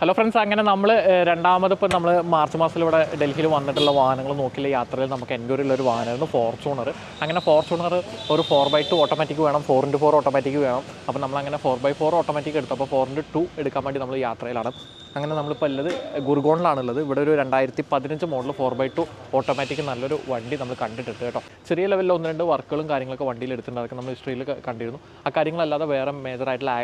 Hello friends അങ്ങനെ നമ്മൾ രണ്ടാമത് ഇപ്പം നമ്മൾ മാർച്ച് മാസത്തിൽ ഇവിടെ ഡൽഹിയിൽ വന്നിട്ടുള്ള വാഹനങ്ങൾ നോക്കിയുള്ള യാത്രയിൽ നമുക്ക് എന്റെ ഒരു വാഹനമായിരുന്നു ഫോർച്യൂണർ അങ്ങനെ ഫോർച്യൂണർ ഒരു ഫോർ ബൈ ടു ഓട്ടോമാറ്റിക് വേണം. ഫോർ ഇന്റു ഫോർ ഓട്ടോമാറ്റിക് വേണം. അപ്പോൾ നമ്മൾ അങ്ങനെ ഫോർ ബൈ ഫോർ ഓട്ടോമാറ്റിക് എടുത്തു. അപ്പോൾ ഫോർ ഇന്റു ടു എടുക്കാൻ വേണ്ടി നമ്മൾ യാത്രയിലാണ്. അങ്ങനെ നമ്മളിപ്പോൾ ഉള്ളത് ഗുർഗോണിലാണുള്ളത്. ഇവിടെ ഒരു രണ്ടായിരത്തി പതിനഞ്ച് model four by two automatic നല്ലൊരു വണ്ടി നമ്മൾ കണ്ടിട്ടുണ്ട് കേട്ടോ. ചെറിയ ലെവലിൽ ഒന്ന് രണ്ട് വർക്കുകളും കാര്യങ്ങളൊക്കെ വണ്ടിയിൽ എടുത്തിട്ടുണ്ട്. അതൊക്കെ നമ്മൾ ഹിസ്റ്ററിയിൽ കണ്ടിരുന്നു. ആ കാര്യങ്ങളല്ലാതെ വേറെ മേജറായിട്ടുള്ള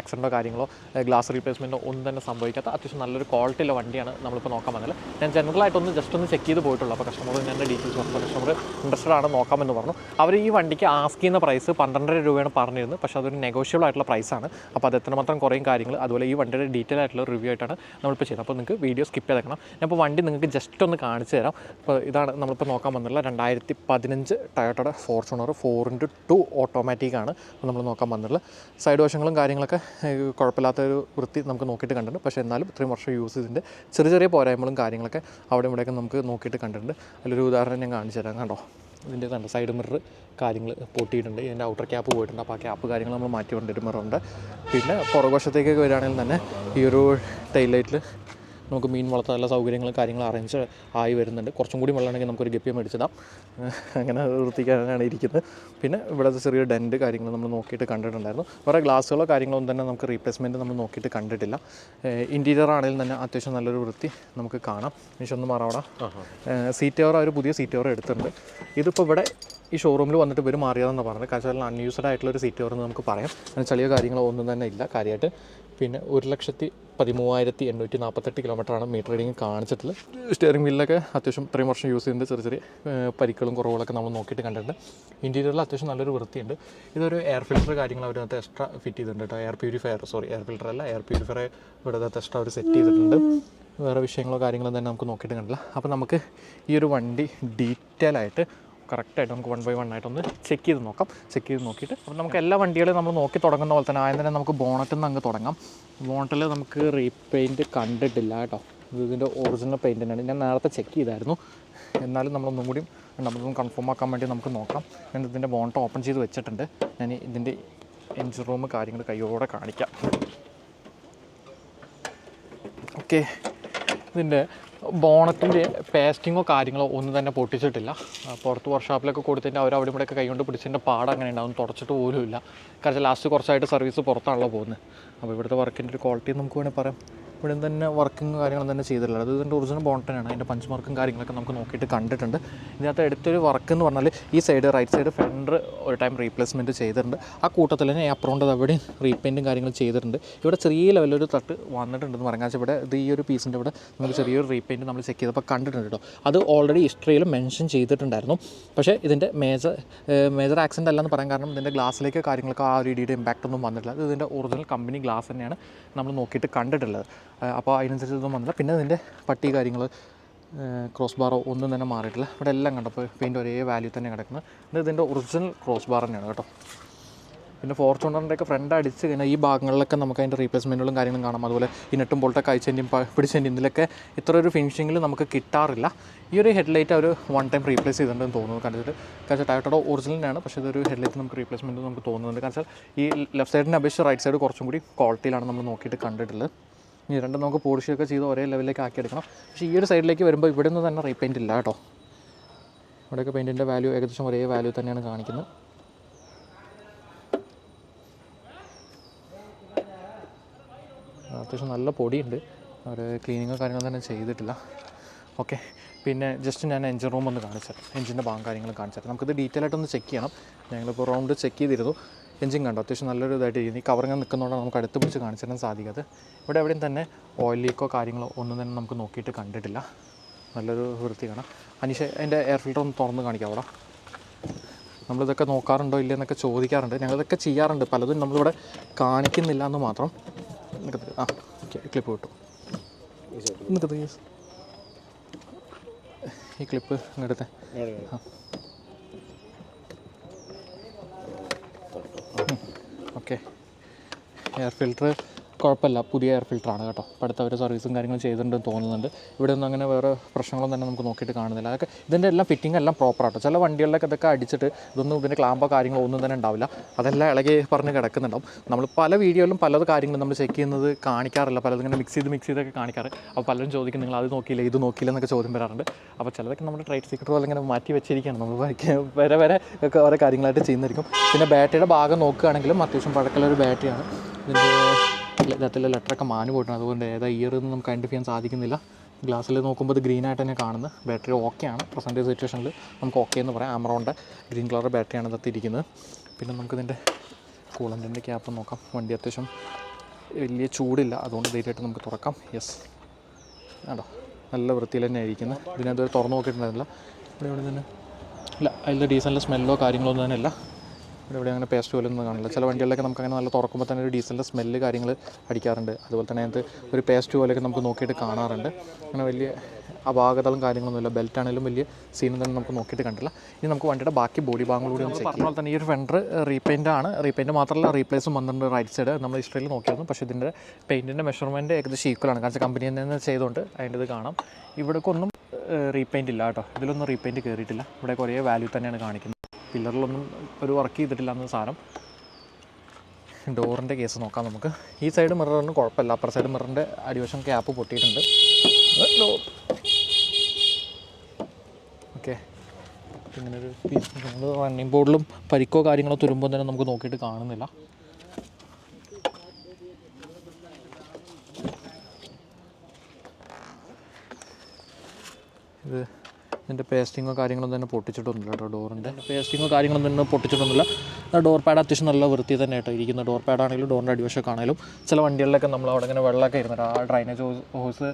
ആക്സിഡന്റോ കാര്യങ്ങളോ ഗ്ലാസ് റീപ്ലേസ്മെന്റോ ഒന്നും തന്നെ സംഭവിക്കാത്ത അത്യാവശ്യം നല്ലൊരു ക്വാളിറ്റിയുള്ള വണ്ടിയാണ് നമ്മളിപ്പോൾ നോക്കാൻ വന്നത്. ഞാൻ ജനറലായിട്ടൊന്ന് ജസ്റ്റ് ഒന്ന് ചെക്ക് ചെയ്ത് പോയിട്ടുള്ളൂ. അപ്പോൾ കസ്റ്റമർ എന്റെ ഡീറ്റെയിൽസ് പറഞ്ഞു കസ്റ്റമർ ഇൻട്രസ്റ്റഡ് ആണ് നോക്കാമെന്ന് പറഞ്ഞു. അവർ ഈ വണ്ടിക്ക് ആസ്ക് ചെയ്യുന്ന പ്രൈസ് പന്ത്രണ്ടര രൂപയാണ് പറഞ്ഞിരുന്നത്. പക്ഷേ അതൊരു നെഗോഷ്യബിൾ ആയിട്ടുള്ള പ്രൈസാണ് അപ്പോൾ അത് എത്രമാത്രം കുറയും കാര്യങ്ങൾ അതുപോലെ ഈ വണ്ടിയുടെ ഡീറ്റെയിൽ ആയിട്ടുള്ള റിവ്യൂ ആയിട്ടാണ് നമ്മളിപ്പോൾ ചെയ്യുന്നത്. അപ്പോൾ നിങ്ങൾക്ക് വീഡിയോ സ്കിപ്പ് ചെയ്തേക്കണം. ഞാൻ ഇപ്പോൾ വണ്ടി നിങ്ങൾക്ക് ജസ്റ്റ് ഒന്ന് കാണിച്ചു തരാം. അപ്പോൾ ഇതാണ് നമ്മളിപ്പോൾ നോക്കാൻ വന്നിട്ടുള്ള രണ്ടായിരത്തി പതിനഞ്ച് ടയോട്ടയുടെ Fortuner four into two automatic ആണ് നമ്മൾ നോക്കാൻ വന്നിട്ടുള്ളത്. സൈഡ് വശങ്ങളും കാര്യങ്ങളൊക്കെ കുഴപ്പമില്ലാത്ത ഒരു വൃത്തി നമുക്ക് നോക്കിയിട്ട് കണ്ടിട്ടുണ്ട്. പക്ഷേ എന്നാലും ഇത്രയും വർഷം യൂസ് ചെയ്തിട്ടുണ്ട്. ചെറിയ ചെറിയ പോരായ്മകളും കാര്യങ്ങളൊക്കെ അവിടെ ഇവിടെയൊക്കെ നമുക്ക് നോക്കിയിട്ട് കണ്ടിട്ടുണ്ട്. അതിലൊരു ഉദാഹരണം ഞാൻ കാണിച്ചു തരാം. കണ്ടോ? ഇതിന്റെ കണ്ട? സൈഡ് മിറർ കാര്യങ്ങൾ പൊട്ടിയിട്ടുണ്ട്. ഇതിന്റെ ഔട്ടർ ക്യാപ്പ് പോയിട്ടുണ്ട്. അപ്പോൾ ആ ക്യാപ്പ് കാര്യങ്ങൾ നമ്മൾ മാറ്റി കൊണ്ടിട്ട് മിറുണ്ട് പിന്നെ പുറകുവശത്തേക്കൊക്കെ വരികയാണെങ്കിൽ തന്നെ ഈ ഒരു ടൈൽ ലൈറ്റിൽ നമുക്ക് മീൻ വളർത്താനുള്ള സൗകര്യങ്ങളും കാര്യങ്ങളും അറേഞ്ച് ആയി വരുന്നുണ്ട്. കുറച്ചും കൂടി വെള്ളമാണെങ്കിൽ നമുക്കൊരു ഗപ്പി മേടിച്ചിടാം അങ്ങനെ വൃത്തിക്കാനാണ് ഇരിക്കുന്നത്. പിന്നെ ഇവിടുത്തെ ചെറിയ ഡെന്റ് കാര്യങ്ങൾ നമ്മൾ നോക്കിയിട്ട് കണ്ടിട്ടുണ്ടായിരുന്നു. വേറെ ഗ്ലാസ്സുകളോ കാര്യങ്ങളോ ഒന്നും തന്നെ നമുക്ക് റീപ്ലേസ്മെന്റ് നമ്മൾ നോക്കിയിട്ട് കണ്ടിട്ടില്ല. ഇന്റീരിയർ ആണെങ്കിലും തന്നെ അത്യാവശ്യം നല്ലൊരു വൃത്തി നമുക്ക് കാണാം. നിമിഷം ഒന്ന് മാറാവണം സീറ്റ് കവർ ഒരു പുതിയ സീറ്റ് കവർ എടുത്തിട്ടുണ്ട്. ഇതിപ്പോൾ ഇവിടെ ഈ ഷോറൂമിൽ വന്നിട്ട് ഇവർ മാറിയതെന്ന് പറഞ്ഞത്. കാരണം അൺയൂസ്ഡ് ആയിട്ടുള്ള ഒരു സീറ്റ് കവർ എന്ന് നമുക്ക് പറയാം. ചെളിയോ കാര്യങ്ങളോ ഒന്നും തന്നെ ഇല്ല. കാര്യമായിട്ട് പിന്നെ ഒരു ലക്ഷത്തി പതിമൂവായിരത്തി എണ്ണൂറ്റി നാൽപ്പത്തെട്ട് കിലോമീറ്ററാണ് മീറ്റർ റീഡിങ് കാണിച്ചിട്ടുള്ളത്. സ്റ്റിയറിംഗ് വീലിലൊക്കെ അത്യാവശ്യം ഇത്രയും വർഷം യൂസ് ചെയ്യുന്നത് ചെറിയ ചെറിയ പരിക്കുകളും കുറവുകളൊക്കെ നമ്മൾ നോക്കിയിട്ട് കണ്ടിട്ടുണ്ട്. ഇന്റീരിയറിൽ അത്യാവശ്യം നല്ലൊരു വൃത്തിയുണ്ട്. ഇതൊരു എയർ ഫിൽറ്റർ കാര്യങ്ങൾ അവരകത്ത് എക്സ്ട്രാ ഫിറ്റ് ചെയ്തിട്ടുണ്ട് കേട്ടോ. Air purifier sorry air filter അല്ല എയർ പ്യൂരിഫയർ ഇവിടെ അകത്ത് എക്സ്ട്രാ അവർ സെറ്റ് ചെയ്തിട്ടുണ്ട്. വേറെ വിഷയങ്ങളോ കാര്യങ്ങളോ തന്നെ നമുക്ക് നോക്കിയിട്ട് കണ്ടില്ല അപ്പോൾ നമുക്ക് ഈ ഒരു വണ്ടി ഡീറ്റെയിൽ ആയിട്ട് കറക്റ്റായിട്ട് നമുക്ക് വൺ ബൈ വൺ ആയിട്ടൊന്ന് ചെക്ക് ചെയ്ത് നോക്കാം. ചെക്ക് ചെയ്ത് നോക്കിയിട്ട് അപ്പോൾ നമുക്ക് എല്ലാ വണ്ടികളും നമ്മൾ നോക്കി തുടങ്ങുന്ന പോലെ തന്നെ ആദ്യം തന്നെ നമുക്ക് ബോണറ്റിൽ നിന്ന് അങ്ങ് തുടങ്ങാം. ബോണറ്റിൽ നമുക്ക് റീപെയിന്റ് കണ്ടിട്ടില്ല കേട്ടോ. ഇത് ഇതിന്റെ ഒറിജിനൽ പെയിന്റ് തന്നെയാണ്. ഞാൻ നേരത്തെ ചെക്ക് ചെയ്തായിരുന്നു. എന്നാലും നമ്മളൊന്നും കൂടി നമ്മളൊന്നും കൺഫേം ആക്കാൻ വേണ്ടി നമുക്ക് നോക്കാം. ഞാൻ ഇതിന്റെ ബോണറ്റ് ഓപ്പൺ ചെയ്ത് വെച്ചിട്ടുണ്ട്. ഞാൻ ഇതിന്റെ എൻജിൻ റൂം കാര്യങ്ങൾ കൈയോടെ കാണിക്കാം. ഓക്കെ ഇതിന്റെ ബോണറ്റിന്റെ പേസ്റ്റിങ്ങോ കാര്യങ്ങളോ ഒന്നും തന്നെ പൊട്ടിച്ചിട്ടില്ല. പുറത്ത് വർക്ക്ഷോപ്പിലൊക്കെ കൊടുത്തിട്ട് അവർ അവിടെ ഇവിടെയൊക്കെ കൈകൊണ്ട് പിടിച്ചതിന്റെ പാട് അങ്ങനെ ഉണ്ടാവും തുടച്ചിട്ട് പോലും ഇല്ല കാരണം ലാസ്റ്റ് കുറച്ചായിട്ട് സർവീസ് പുറത്താണല്ലോ പോകുന്നത്. അപ്പോൾ ഇവിടുത്തെ വർക്കിന്റെ ഒരു ക്വാളിറ്റി നമുക്ക് വേണമെങ്കിൽ പറയാം. ഇവിടെ തന്നെ വർക്കിംഗ് കാര്യങ്ങളും തന്നെ ചെയ്തിട്ടില്ല അത് ഇതിന്റെ ഒറിജിനൽ ബോണ്ടനാണ് അതിന്റെ പഞ്ച് മാർക്കും കാര്യങ്ങളൊക്കെ നമുക്ക് നോക്കിയിട്ട് കണ്ടിട്ടുണ്ട്. ഇതിനകത്ത് എടുത്തൊരു വർക്ക് എന്ന് പറഞ്ഞാൽ ഈ സൈഡ് റൈറ്റ് സൈഡ് ഫെൻഡർ ഒരു ടൈം റീപ്ലേസ്മെന്റ് ചെയ്തിട്ടുണ്ട്. ആ കൂട്ടത്തിൽ തന്നെ അപ്പുറണ്ട് അവിടെയും റീപെയിന്റും കാര്യങ്ങളും ചെയ്തിട്ടുണ്ട്. ഇവിടെ ചെറിയ ലെവലൊരു തട്ട് വന്നിട്ടുണ്ടെന്ന് പറഞ്ഞാൽ ഇവിടെ ഇത് ഈ ഒരു പീസിന്റെ ഇവിടെ നമുക്ക് ചെറിയൊരു റീപെയിന്റ് നമ്മൾ ചെക്ക് ചെയ്തപ്പോൾ കണ്ടിട്ടുണ്ട് കേട്ടോ. അത് ഓൾറെഡി ഹിസ്റ്ററിയിൽ മെൻഷൻ ചെയ്തിട്ടുണ്ടായിരുന്നു. പക്ഷേ ഇതിന്റെ മേജർ മേജർ ആക്സിഡന്റ് അല്ലെന്ന് പറയാൻ കാരണം ഇതിന്റെ ഗ്ലാസ്സിലേക്ക് കാര്യങ്ങളൊക്കെ ആ ഒരു ഇടിയുടെ ഇമ്പാക്റ്റ് ഒന്നും വന്നിട്ടില്ല. അത് ഇതിന്റെ ഒറിജിനൽ കമ്പനി തന്നെയാണ് നമ്മൾ നോക്കിയിട്ട് കണ്ടിട്ടുള്ളത്. അപ്പോൾ അതിനനുസരിച്ച് ഇതൊന്നും വന്നില്ല. പിന്നെ ഇതിന്റെ പട്ടി കാര്യങ്ങൾ ക്രോസ് ബാറോ ഒന്നും തന്നെ മാറിയിട്ടില്ല. ഇവിടെ എല്ലാം കണ്ടപ്പോൾ പെയിന്റ് ഒരേ വാല്യൂ തന്നെ കിടക്കുന്നത് ഇത് ഇതിന്റെ ഒറിജിനൽ ക്രോസ് ബാർ തന്നെയാണ് കേട്ടോ. പിന്നെ ഫോർച്യൂണറിന്റെ ഒക്കെ ഫ്രണ്ട് അടിച്ച് കഴിഞ്ഞാൽ ഈ ഭാഗങ്ങളിലൊക്കെ നമുക്ക് അതിന്റെ റീപ്ലേസ്മെന്റുകളും കാര്യങ്ങളും കാണാം. അതുപോലെ ഈ നെട്ടും ബോൾട്ടൊക്കെ അയച്ചതിന്റെയും പിടിച്ചതിന്റെയും ഇതിലൊക്കെ ഇത്ര ഒരു ഫിനിഷിങ്ങിൽ നമുക്ക് കിട്ടാറില്ല. ഈ ഒരു ഹെഡ്ലൈറ്റ് അവർ വൺ ടൈം റീപ്ലേസ് ചെയ്തിട്ടുണ്ടെന്ന് തോന്നുന്നു. കണ്ടിട്ട് കാരണം ടയോട്ടയുടെ ഒറിജിനലാണ് പക്ഷേ ഇതൊരു ഹെഡ്ലൈറ്റ് നമുക്ക് റീപ്ലേസ്മെന്റ് നമുക്ക് തോന്നുന്നുണ്ട്. കാരണം ഈ ലെഫ്റ്റ് സൈഡിനെ അപേക്ഷിച്ച് റൈറ്റ് സൈഡ് കുറച്ചും കൂടി ക്വാളിറ്റിയിലാണ് നമ്മൾ നോക്കിയിട്ട് കണ്ടിട്ടുള്ളത്. ഈ രണ്ടും നമുക്ക് പോളിഷൊക്കെ ചെയ്ത് ഒരേ ലെവലിലേക്ക് ആക്കി എടുക്കണം പക്ഷേ ഈ ഒരു സൈഡിലേക്ക് വരുമ്പോൾ ഇവിടെ നിന്ന് തന്നെ റീപെയിന്റ് ഇല്ല കേട്ടോ. ഇവിടെയൊക്കെ പെയിന്റിന്റെ വാല്യൂ ഏകദേശം ഒരേ വാല്യൂ തന്നെയാണ് കാണിക്കുന്നത്. അത്യാവശ്യം നല്ല പൊടിയുണ്ട്. അവർ ക്ലീനിങ്ങോ കാര്യങ്ങളോ തന്നെ ചെയ്തിട്ടില്ല. ഓക്കെ. പിന്നെ ജസ്റ്റ് ഞാൻ എഞ്ചിൻ റൂം ഒന്ന് കാണിച്ചു എഞ്ചിന്റെ ഭാഗം കാര്യങ്ങളും കാണിച്ചു തരാം. നമുക്കിത് ഡീറ്റെയിൽ ആയിട്ടൊന്ന് ചെക്ക് ചെയ്യണം. ഞങ്ങളിപ്പോൾ റൗണ്ട് ചെക്ക് ചെയ്തിരുന്നു. എഞ്ചിൻ കണ്ടോ? അത്യാവശ്യം നല്ലൊരു ഇതായിട്ട് ഇരിക്കുന്നു ഈ കവറിങ്ങനെ നിൽക്കുന്നതുകൊണ്ടാണ് നമുക്ക് അടുത്ത് പിടിച്ച് കാണിച്ചു തരാൻ ഇവിടെ എവിടെയും തന്നെ ഓയിൽ ലീക്കോ കാര്യങ്ങളോ ഒന്നും തന്നെ നമുക്ക് നോക്കിയിട്ട് കണ്ടിട്ടില്ല. നല്ലൊരു വൃത്തി കാണാം അനീഷ അതിന്റെ എയർ ഫിൽറ്റർ ഒന്ന് തുറന്ന് കാണിക്കാം അവിടെ നമ്മളിതൊക്കെ നോക്കാറുണ്ടോ ഇല്ലയെന്നൊക്കെ ചോദിക്കാറുണ്ട്. ഞങ്ങളിതൊക്കെ ചെയ്യാറുണ്ട്. പലതും നമ്മളിവിടെ കാണിക്കുന്നില്ല എന്ന് മാത്രം. നിൽക്കത്തില്ല ആ ഓക്കെ ക്ലിപ്പ് കിട്ടും നിൽക്കത്ത് യെസ് ഈ ക്ലിപ്പ് ഇങ്ങടുത്തെ ഓക്കെ. എയർ ഫിൽറ്റർ കുഴപ്പമില്ല. പുതിയ എയർ ഫിൽറ്ററാണ് കേട്ടോ. ഇപ്പോൾ അടുത്ത ഒരു സർവീസും കാര്യങ്ങളും ചെയ്തിട്ടുണ്ട് തോന്നുന്നുണ്ട്. ഇവിടെ ഒന്നും അങ്ങനെ വേറെ പ്രശ്നങ്ങളൊന്നും തന്നെ നമുക്ക് നോക്കിയിട്ട് കാണുന്നില്ല. അതൊക്കെ ഇതിന്റെ എല്ലാം ഫിറ്റിംഗ് എല്ലാം പ്രോപ്പർ ആട്ടോ. ചില വണ്ടികളിലൊക്കെ ഇതൊക്കെ അടിച്ചിട്ട് ഇതൊന്നും ഇതിന്റെ ക്ലാമ്പോ കാര്യങ്ങളോ ഒന്നും തന്നെ ഉണ്ടാവില്ല. അതെല്ലാം ഇളകി പറഞ്ഞ് കിടക്കുന്നുണ്ടാവും. നമ്മൾ പല വീഡിയോയിലും പല കാര്യങ്ങളും നമ്മൾ ചെക്ക് ചെയ്യുന്നത് കാണിക്കാറില്ല. പലതും ഇങ്ങനെ മിക്സ് ചെയ്ത് മിക്സ് ചെയ്തൊക്കെ കാണിക്കാറ്. അപ്പോൾ പലരും ചോദിക്കും നിങ്ങൾ അത് നോക്കിയില്ല? ഇത് നോക്കിയില്ല? എന്നൊക്കെ ചോദ്യം വരാറുണ്ട്. അപ്പോൾ ചിലതൊക്കെ നമ്മുടെ ട്രേഡ് സീക്രട്ട് പോലെ ഇങ്ങനെ മാറ്റി വെച്ചിരിക്കുകയാണ്. നമ്മൾ വരെ വരെ ഒക്കെ ഓരോ കാര്യങ്ങളായിട്ട് ചെയ്യുന്നതായിരിക്കും. പിന്നെ ബാറ്ററിയുടെ ഭാഗം നോക്കുകയാണെങ്കിലും അത്യാവശ്യം പഴക്കമുള്ള ബാറ്ററിയാണ് ഇതിന്റെ ഇതിലെ ലെറ്ററൊക്കെ മാന് പോയിട്ടുണ്ട്. അതുകൊണ്ട് ഏതാ ഇയർ എന്ന് നമുക്ക് ഐഡന്റിഫൈ ചെയ്യാൻ സാധിക്കുന്നില്ല. ഗ്ലാസ്സിൽ നോക്കുമ്പോൾ ഇത് ഗ്രീൻ ആയിട്ട് തന്നെ കാണുന്നത്. ബാറ്ററി ഓക്കെ ആണ്. പ്രസന്റ് സിറ്റുവേഷനിൽ നമുക്ക് ഓക്കെ എന്ന് പറയാം. ആമറോണിന്റെ ഗ്രീൻ കളർ ബാറ്ററിയാണ് ഇതിനകത്ത് ഇരിക്കുന്നത്. പിന്നെ നമുക്കിതിന്റെ കൂളന്റിന്റെ ക്യാപ്പ് നോക്കാം. വണ്ടി അത്യാവശ്യം വലിയ ചൂടില്ല. അതുകൊണ്ട് ധൈര്യമായിട്ട് നമുക്ക് തുറക്കാം. യെസ് ആണോ നല്ല വൃത്തിയിൽ തന്നെ ആയിരിക്കുന്നത് ഇതിനകത്ത് തുറന്നു നോക്കിയിട്ടുണ്ടായിരുന്നില്ല. ഇവിടെ ഇവിടെ തന്നെ. ഇല്ല അതിൽ ഡീസലിന്റെ സ്മെല്ലോ കാര്യങ്ങളോ ഒന്നും തന്നെ ഇല്ല. ഇവിടെ അങ്ങനെ പേസ്റ്റ് പോലും ഒന്നും കാണില്ല. ചില വണ്ടികളിലൊക്കെ നമുക്ക് അങ്ങനെ നല്ല തുറക്കുമ്പോൾ തന്നെ ഒരു ഡീസലിന്റെ സ്മെല്ല് കാര്യങ്ങൾ അടിക്കാറുണ്ട്. അതുപോലെ തന്നെ അതിനകത്ത് ഒരു പേസ്റ്റ് പോലെയൊക്കെ നമുക്ക് നോക്കിയിട്ട് കാണാറുണ്ട്. അങ്ങനെ വലിയ അപാകതകളും കാര്യങ്ങളൊന്നുമില്ല. ബെൽറ്റ് ആണെങ്കിലും വലിയ സീനും തന്നെ നമുക്ക് നോക്കിയിട്ട് കണ്ടില്ല. ഇനി നമുക്ക് വണ്ടിയുടെ ബാക്കി ബോഡി ഭാഗങ്ങളൂടെ ഒന്ന് ചെക്ക് പോലെ തന്നെ ഈ ഒരു ഫെൻഡർ റീപെയിന്റ് ആണ്. റീപെയിന്റ് മാത്രമല്ല റീപ്ലേസും വന്നിട്ടുണ്ട് റൈറ്റ് സൈഡ് നമ്മൾ ഹിസ്റ്ററിയിൽ നോക്കിയിരുന്നു. പക്ഷേ ഇതിന്റെ പെയിന്റിന്റെ മെഷർമെന്റ് ഏകദേശം ഈക്വലാണ് കാരണം കമ്പനി തന്നെ ചെയ്തുകൊണ്ട് അതിന്റെ ഇത് കാണാം. ഇവിടേക്കൊന്നും റീപെയിന്റ് ഇല്ല കേട്ടോ. ഇതിലൊന്നും റീപെയിന്റ് കയറിയിട്ടില്ല ഇവിടെ കുറേ വാല്യൂ തന്നെയാണ് കാണിക്കുന്നത്. പില്ലറിലൊന്നും ഒരു വർക്ക് ചെയ്തിട്ടില്ല എന്ന സാധനം. ഡോറിന്റെ കേസ് നോക്കാം നമുക്ക്. ഈ സൈഡ് മിററിന് കുഴപ്പമില്ല. അപ്പുറ സൈഡ് മിററിന്റെ അടിവശം ക്യാപ്പ് പൊട്ടിയിട്ടുണ്ട്. ഓക്കെ ഇങ്ങനെ ഒരു നമ്മൾ റണ്ണിങ് ബോർഡിലും പരിക്കോ കാര്യങ്ങളോ തുരുമ്പോൾ തന്നെ നമുക്ക് നോക്കിയിട്ട് കാണുന്നില്ല. ഇത് ഇതിന്റെ പേസ്റ്റിങ്ങോ കാര്യങ്ങളൊന്നും തന്നെ പൊട്ടിച്ചിട്ടൊന്നുമില്ല കേട്ടോ ഡോറിന്റെ. പേസ്റ്റിങ്ങോ കാര്യങ്ങളൊന്നും തന്നെ പൊട്ടിച്ചിട്ടൊന്നുമില്ല. ഡോർ പാഡ് അത്യാവശ്യം നല്ല വൃത്തി തന്നെ കേട്ടോ ഇരിക്കുന്ന. ഡോർ പാഡാണെങ്കിലും ഡോറിന്റെ അടിവശമൊക്കെ ആണെങ്കിലും ചില വണ്ടികളിലൊക്കെ നമ്മൾ അവിടെ ഇങ്ങനെ വെള്ളമൊക്കെ ഇരുന്നിട്ട് ആ ഡ്രൈനേജ് ഹോസ്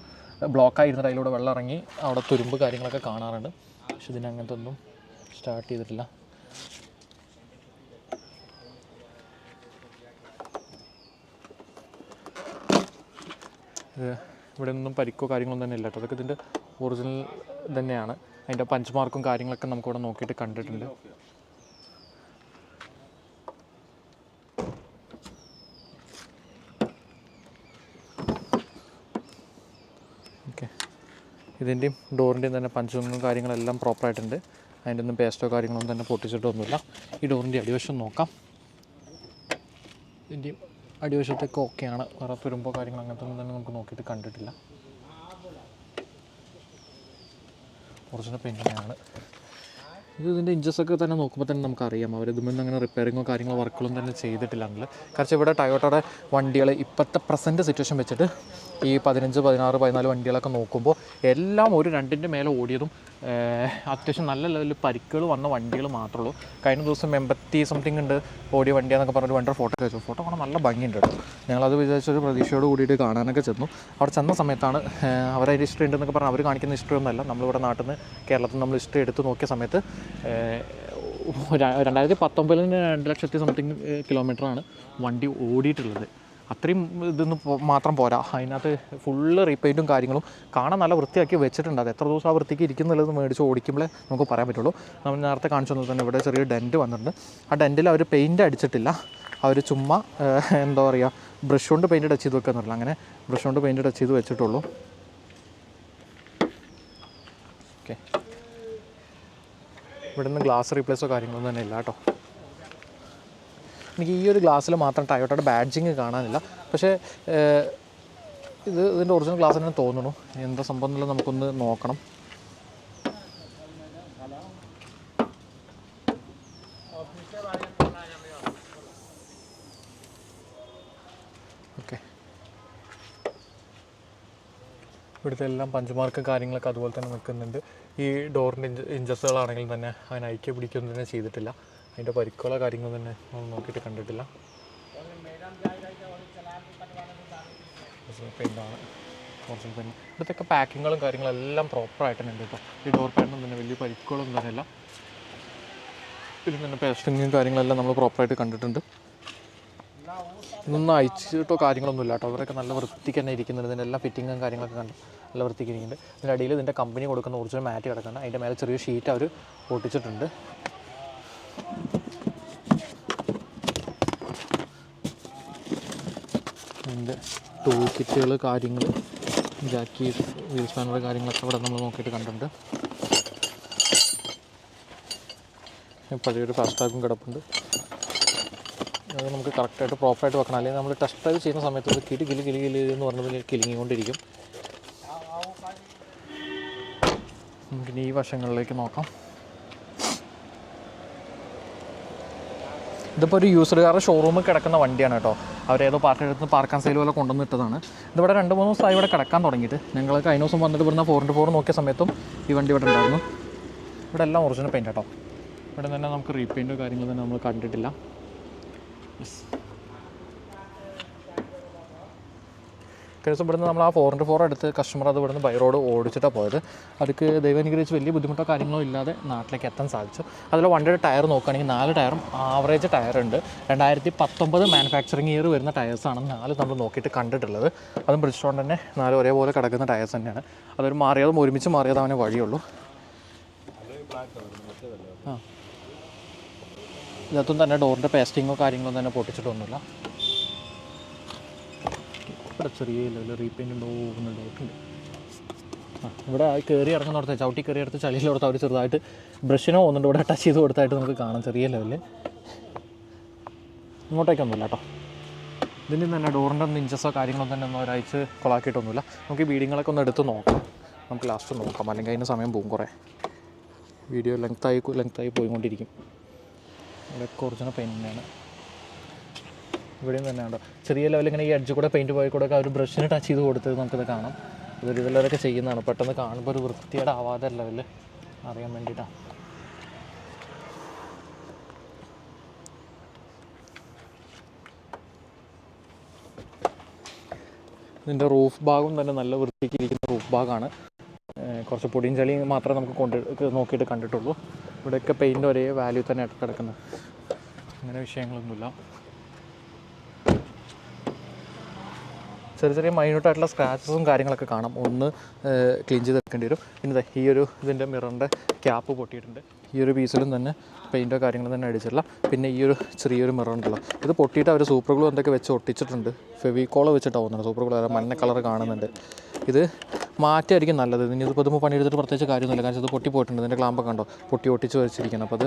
ബ്ലോക്ക് ആയിരുന്നിട്ട് അതിലൂടെ വെള്ളം ഇറങ്ങി അവിടെ തുരുമ്പ് കാര്യങ്ങളൊക്കെ കാണാറുണ്ട്. പക്ഷെ ഇതിന് അങ്ങനത്തെ ഒന്നും സ്റ്റാർട്ട് ചെയ്തിട്ടില്ല. ഇവിടെ ഒന്നും പരിക്കോ കാര്യങ്ങളൊന്നും തന്നെ ഇല്ല കേട്ടോ. അതൊക്കെ ഇതിന്റെ ഒറിജിനൽ തന്നെയാണ്. അതിന്റെ പഞ്ച് മാർക്കും കാര്യങ്ങളൊക്കെ നമുക്കിവിടെ നോക്കിയിട്ട് കണ്ടിട്ടുണ്ട്. ഓക്കെ. ഇതിന്റെയും ഡോറിന്റെയും തന്നെ പഞ്ചും കാര്യങ്ങളെല്ലാം പ്രോപ്പറായിട്ടുണ്ട്. അതിന്റെ ഒന്നും പേസ്റ്റോ കാര്യങ്ങളൊന്നും തന്നെ പൊട്ടിച്ചിട്ടൊന്നുമില്ല. ഈ ഡോറിന്റെ അടിവശം നോക്കാം. ഇതിന്റെയും അടിവശത്തൊക്കെ ഓക്കെയാണ്. വേറെ തുരുമ്പോ കാര്യങ്ങൾ അങ്ങനത്തെ ഒന്നും തന്നെ നമുക്ക് നോക്കിയിട്ട് കണ്ടിട്ടില്ല. ഒറിജിനൽ പെയിന്റിങ്ങാണ് ഇത് ഇതിന്റെ ഇഞ്ചസൊക്കെ തന്നെ നോക്കുമ്പോൾ തന്നെ നമുക്കറിയാം. അവർ ഇതുമെന്ന് അങ്ങനെ റിപ്പയറിങ്ങോ കാര്യങ്ങളോ വർക്കുകളും തന്നെ ചെയ്തിട്ടില്ല എന്നുള്ളത്. ഇവിടെ ടയോട്ടയുടെ വണ്ടികൾ ഇപ്പോഴത്തെ പ്രസന്റ് സിറ്റുവേഷൻ വെച്ചിട്ട് ഈ പതിനഞ്ച് പതിനാറ് പതിനാല് വണ്ടികളൊക്കെ നോക്കുമ്പോൾ എല്ലാം ഒരു രണ്ടിന്റെ മേലെ ഓടിയതും അത്യാവശ്യം നല്ല ലെവലിൽ പരിക്കുകൾ വന്ന വണ്ടികൾ മാത്രമേ ഉള്ളൂ. കഴിഞ്ഞ ദിവസം എൺപത്തി സംതിങ് ഉണ്ട് ഓടിയ വണ്ടിയാന്നൊക്കെ പറഞ്ഞൊരു വണ്ടിയുടെ ഫോട്ടോ വെച്ചു. ഫോട്ടോ കാണാൻ നല്ല ഭംഗിയുണ്ട് കേട്ടോ. ഞങ്ങളത് വിചാരിച്ചൊരു പ്രതീക്ഷയോട് കൂടിയിട്ട് കാണാനൊക്കെ ചെന്നു. അവിടെ ചെന്ന സമയത്താണ് അവരതിന്റെ ഹിസ്റ്ററി ഉണ്ടെന്നൊക്കെ പറഞ്ഞാൽ അവർ കാണിക്കുന്ന ഹിസ്റ്ററി ഒന്നുമല്ല. നമ്മളിവിടെ നാട്ടിൽ നിന്ന് കേരളത്തിൽ നമ്മൾ ഹിസ്റ്ററി എടുത്ത് നോക്കിയ സമയത്ത് രണ്ടായിരത്തി പത്തൊമ്പതിന് രണ്ട് ലക്ഷത്തി സംതിങ് കിലോമീറ്ററാണ് വണ്ടി ഓടിയിട്ടുള്ളത്. അത്രയും ഇതൊന്നും മാത്രം പോരാ. അതിനകത്ത് ഫുള്ള് റീപെയിന്റും കാര്യങ്ങളും കാണാൻ നല്ല വൃത്തിയാക്കി വെച്ചിട്ടുണ്ട്. അത് എത്ര ദിവസം ആ വൃത്തിക്ക് ഇരിക്കുന്നുള്ളത് മേടിച്ച് ഓടിക്കുമ്പോഴേ നമുക്ക് പറയാൻ പറ്റുള്ളൂ. നമ്മൾ നേരത്തെ കാണിച്ചു തന്നെ ഇവിടെ ചെറിയ ഡെന്റ് വന്നിട്ടുണ്ട്. ആ ഡെന്റിൽ അവർ പെയിന്റ് അടിച്ചിട്ടില്ല. അവർ ചുമ്മാ എന്താ പറയുക ബ്രഷ് കൊണ്ട് പെയിന്റ് ടച്ച് ചെയ്ത് വെക്കുന്നില്ല അങ്ങനെ ബ്രഷ് കൊണ്ട് പെയിന്റ് ടച്ച് ചെയ്ത് വെച്ചിട്ടുള്ളൂ. ഓക്കെ ഇവിടുന്ന് ഗ്ലാസ് റീപ്ലേസോ കാര്യങ്ങളൊന്നും തന്നെ ഇല്ല കേട്ടോ. എനിക്ക് ഈ ഒരു ഗ്ലാസ്സിൽ മാത്രം ടയോട്ടയുടെ ബാഡ്ജിങ് കാണാനില്ല. പക്ഷേ ഇത് ഇതിന്റെ ഒറിജിനൽ ഗ്ലാസ് തന്നെ തോന്നുന്നു. എന്താ സംഭവം എന്നുള്ളത് നമുക്കൊന്ന് നോക്കണം. ഇവിടുത്തെ എല്ലാം പഞ്ചുമാർക്കും കാര്യങ്ങളൊക്കെ അതുപോലെ തന്നെ നിൽക്കുന്നുണ്ട്. ഈ ഡോറിന്റെ ഇഞ്ച ഇഞ്ചസുകളാണെങ്കിൽ തന്നെ അതിന് ഐക്യ തന്നെ ചെയ്തിട്ടില്ല. അതിന്റെ പരിക്കുകളോ കാര്യങ്ങളോ തന്നെ നമ്മൾ നോക്കിയിട്ട് കണ്ടിട്ടില്ല. പെയിന്റാണ് ഒറിജിനൽ പെയിൻ ഇവിടുത്തെ പാക്കിങ്ങുകളും കാര്യങ്ങളും എല്ലാം പ്രോപ്പറായിട്ട് തന്നെ ഉണ്ട് കേട്ടോ ഈ ഡോർ പാഡിനും തന്നെ വലിയ പരിക്കുകളൊന്നും തന്നെ ഇല്ല ഇതിൽ തന്നെ പേസ്റ്റിങ്ങും കാര്യങ്ങളെല്ലാം നമ്മൾ പ്രോപ്പറായിട്ട് കണ്ടിട്ടുണ്ട്. ഇതൊന്നും അയച്ചിട്ടോ കാര്യങ്ങളൊന്നും ഇല്ല കേട്ടോ അവരൊക്കെ നല്ല വൃത്തിക്ക് തന്നെ ഇരിക്കുന്നുണ്ട്. ഇതിന്റെ എല്ലാ ഫിറ്റിങ്ങും കാര്യങ്ങളൊക്കെ കണ്ട് നല്ല വൃത്തിക്ക് ഇരിക്കുന്നുണ്ട്. ഇതിന്റെ അടിയിൽ ഇതിന്റെ കമ്പനി കൊടുക്കുന്ന ഒറിജിനൽ മാറ്റ് കിടക്കുന്നുണ്ട്. അതിന്റെ മേലെ ചെറിയ ഷീറ്റ് അവർ ഒട്ടിച്ചിട്ടുണ്ട് ഇതിന്റെ ടൂൾ കിറ്റുകൾ കാര്യങ്ങൾ ജാക്കി വീൽ സ്പാനർ കാര്യങ്ങളൊക്കെ ഇവിടെ നമ്മൾ നോക്കിയിട്ട് കണ്ടിട്ടുണ്ട്. പഴയൊരു ഫാസ്റ്റാഗും കിടപ്പുണ്ട്. അത് നമുക്ക് കറക്റ്റായിട്ട് പ്രോപ്പറായിട്ട് വെക്കണം. അല്ലെങ്കിൽ നമ്മൾ ടെസ്റ്റ് ഡ്രൈവ് ചെയ്യുന്ന സമയത്ത് ഇത് കിടി കിലി കിലി കിലി എന്ന് പറഞ്ഞത് കിലിങ്ങിക്കൊണ്ടിരിക്കും. നമുക്കിനി ഈ വശങ്ങളിലേക്ക് നോക്കാം. ഇതിപ്പോൾ ഒരു യൂസറുകാരുടെ ഷോറൂമിൽ കിടക്കുന്ന വണ്ടിയാണ് കേട്ടോ. അവരേതോ പാർട്ടിയുടെ എടുത്ത് പാർക്കാൻ സെയിൽ പോലെ കൊണ്ടുവന്നിട്ടതാണ് ഇതിവിടെ രണ്ട് മൂന്ന് ദിവസമായി ഇവിടെ കിടക്കാൻ തുടങ്ങിയിട്ട്. ഞങ്ങൾ കഴിഞ്ഞ ദിവസം വന്നിട്ട് ഇവിടുന്ന് ഫോർ ഇന്റു ഫോർ നോക്കിയ സമയത്തും ഈ വണ്ടി ഇവിടെ ഉണ്ടായിരുന്നു. ഇവിടെ എല്ലാം ഒറിജിനൽ പെയിന്റ് കേട്ടോ ഇവിടെ തന്നെ നമുക്ക് റീപെയിന്റോ കാര്യങ്ങളോ തന്നെ നമ്മൾ കണ്ടിട്ടില്ല. ദിവസം ഇവിടുന്ന് നമ്മൾ ആ ഫോർ ഇന്റു ഫോർ എടുത്ത് കസ്റ്റമർ അത് ഇവിടുന്ന് ബൈ റോഡ് ഓടിച്ചിട്ടാണ് പോയത്. അവർക്ക് ദൈവാനുഗ്രഹിച്ച് വലിയ ബുദ്ധിമുട്ടോ കാര്യങ്ങളോ ഇല്ലാതെ നാട്ടിലേക്ക് എത്താൻ സാധിച്ചു. അതിൽ വണ്ടിയുടെ ടയർ നോക്കുകയാണെങ്കിൽ നാല് ടയറും ആവറേജ് ടയർ ഉണ്ട്. രണ്ടായിരത്തി പത്തൊമ്പത് മാനുഫാക്ചറിങ് ഇയർ വരുന്ന ടയർസാണ് നാല് നമ്മൾ നോക്കിയിട്ട് കണ്ടിട്ടുള്ളത്. അതും ബ്രിഡ്സ്റ്റോൺ തന്നെ നാല് ഒരേപോലെ കിടക്കുന്ന ടയർസ് തന്നെയാണ്. അതൊരു മാറിയതും ഒരുമിച്ച് മാറിയതും അവനെ വഴിയുള്ളൂ. ആ. ഇതിനകത്തും തന്നെ ഡോറിന്റെ പേസ്റ്റിങ്ങോ കാര്യങ്ങളോ തന്നെ പൊട്ടിച്ചിട്ടൊന്നുമില്ല. ഇവിടെ ചെറിയ ലെവലിൽ റീപെയിന്റ് ഉണ്ടോ എന്ന് ഡൗട്ടുണ്ട്. ആ ഇവിടെ കയറി ഇറങ്ങുന്നിടത്ത് ചവിട്ടി കയറി എടുത്ത് ചളിയിലോടത്ത് അവർ ചെറുതായിട്ട് ബ്രഷിനോ ഒന്നുണ്ട് ഇവിടെ ടച്ച് ചെയ്ത് കൊടുത്തായിട്ട് നമുക്ക് കാണാം ചെറിയ ലെവലിൽ ഇങ്ങോട്ടേക്കൊന്നുമില്ല കേട്ടോ. ഇതിന്റെ തന്നെ ഡോറിന്റെ ഒന്നും ഇഞ്ചസോ കാര്യങ്ങളോ തന്നെ ഒന്നും ഒരാഴ്ച കൊളാക്കിയിട്ടൊന്നുമില്ല. നമുക്ക് ഈ ബീഡിങ്ങളൊക്കെ ഒന്ന് എടുത്ത് നോക്കാം. നമുക്ക് ലാസ്റ്റ് നോക്കാം. അല്ലെങ്കിൽ അതിന് സമയം പോകും കുറേ. വീഡിയോ ലെങ്ത്തായി ലെങ്ത്തായി പോയിക്കൊണ്ടിരിക്കും. ഇവിടെയൊക്കെ ഒറിജിനൽ പെയിൻ തന്നെയാണ്. ഇവിടെയും തന്നെ ഉണ്ടോ ചെറിയ ലെവലിൽ ഇങ്ങനെ ഈ അഡ്ജ് കൂടെ പെയിന്റ് പോയി കൂടെ ഒക്കെ ഒരു ബ്രഷിന് ടച്ച് ചെയ്ത് കൊടുത്തത് നമുക്കിത് കാണാം. അതൊരു ഇതിലൊക്കെ ചെയ്യുന്നതാണ്. പെട്ടെന്ന് കാണുമ്പോൾ ഒരു വൃത്തിയുടെ ആവാതെ ലെവലിൽ അറിയാൻ വേണ്ടിയിട്ടാണ് ഇതിന്റെ റൂഫ് ഭാഗം തന്നെ നല്ല വൃത്തിക്ക് ഇരിക്കുന്ന റൂഫ് ഭാഗമാണ് കുറച്ച് പൊടിയും ചളിയും മാത്രമേ നമുക്ക് കൊണ്ട് നോക്കിയിട്ട് കണ്ടിട്ടുള്ളൂ. ഇവിടെയൊക്കെ പെയിന്റ് ഒരേ വാല്യൂ തന്നെ കിടക്കുന്നത്. അങ്ങനെ വിഷയങ്ങളൊന്നുമില്ല. ചെറിയ ചെറിയ മൈന്യൂട്ടായിട്ടുള്ള സ്ക്രാച്ചസും കാര്യങ്ങളൊക്കെ കാണാം. ഒന്ന് ക്ലീൻ ചെയ്ത് വെക്കേണ്ടി വരും. പിന്നെ ഈ ഒരു ഇതിന്റെ മിററിന്റെ ക്യാപ്പ് പൊട്ടിയിട്ടുണ്ട്. ഈ ഒരു പീസിലും തന്നെ പെയിന്റോ കാര്യങ്ങളോ തന്നെ അടിച്ചിട്ടില്ല പിന്നെ ഈ ഒരു ചെറിയൊരു മിറർ ഉണ്ടല്ലോ. ഇത് പൊട്ടിയിട്ട് അവർ സൂപ്പർ ഗ്ലൂ എന്തൊക്കെ വെച്ച് ഒട്ടിച്ചിട്ടുണ്ട്. ഫെവിക്കോൾ വെച്ചിട്ടാണ് പോകുന്നത് സൂപ്പർ ഗ്ലൂ മഞ്ഞ കളർ കാണുന്നുണ്ട്. ഇത് മാറ്റായിരിക്കും നല്ലത്. ഇനി ഇതിപ്പോൾ ഇതുമ്പോൾ പണിയെടുത്തിട്ട് പ്രത്യേകിച്ച് കാര്യമൊന്നുമില്ല. കാരണം ഇത് പൊട്ടി പോയിട്ടുണ്ട്. ഇതിന്റെ ക്ലാമ്പൊക്കെ ഉണ്ടോ പൊട്ടി ഒട്ടിച്ച് വെച്ചിരിക്കണം അപ്പോൾ അത്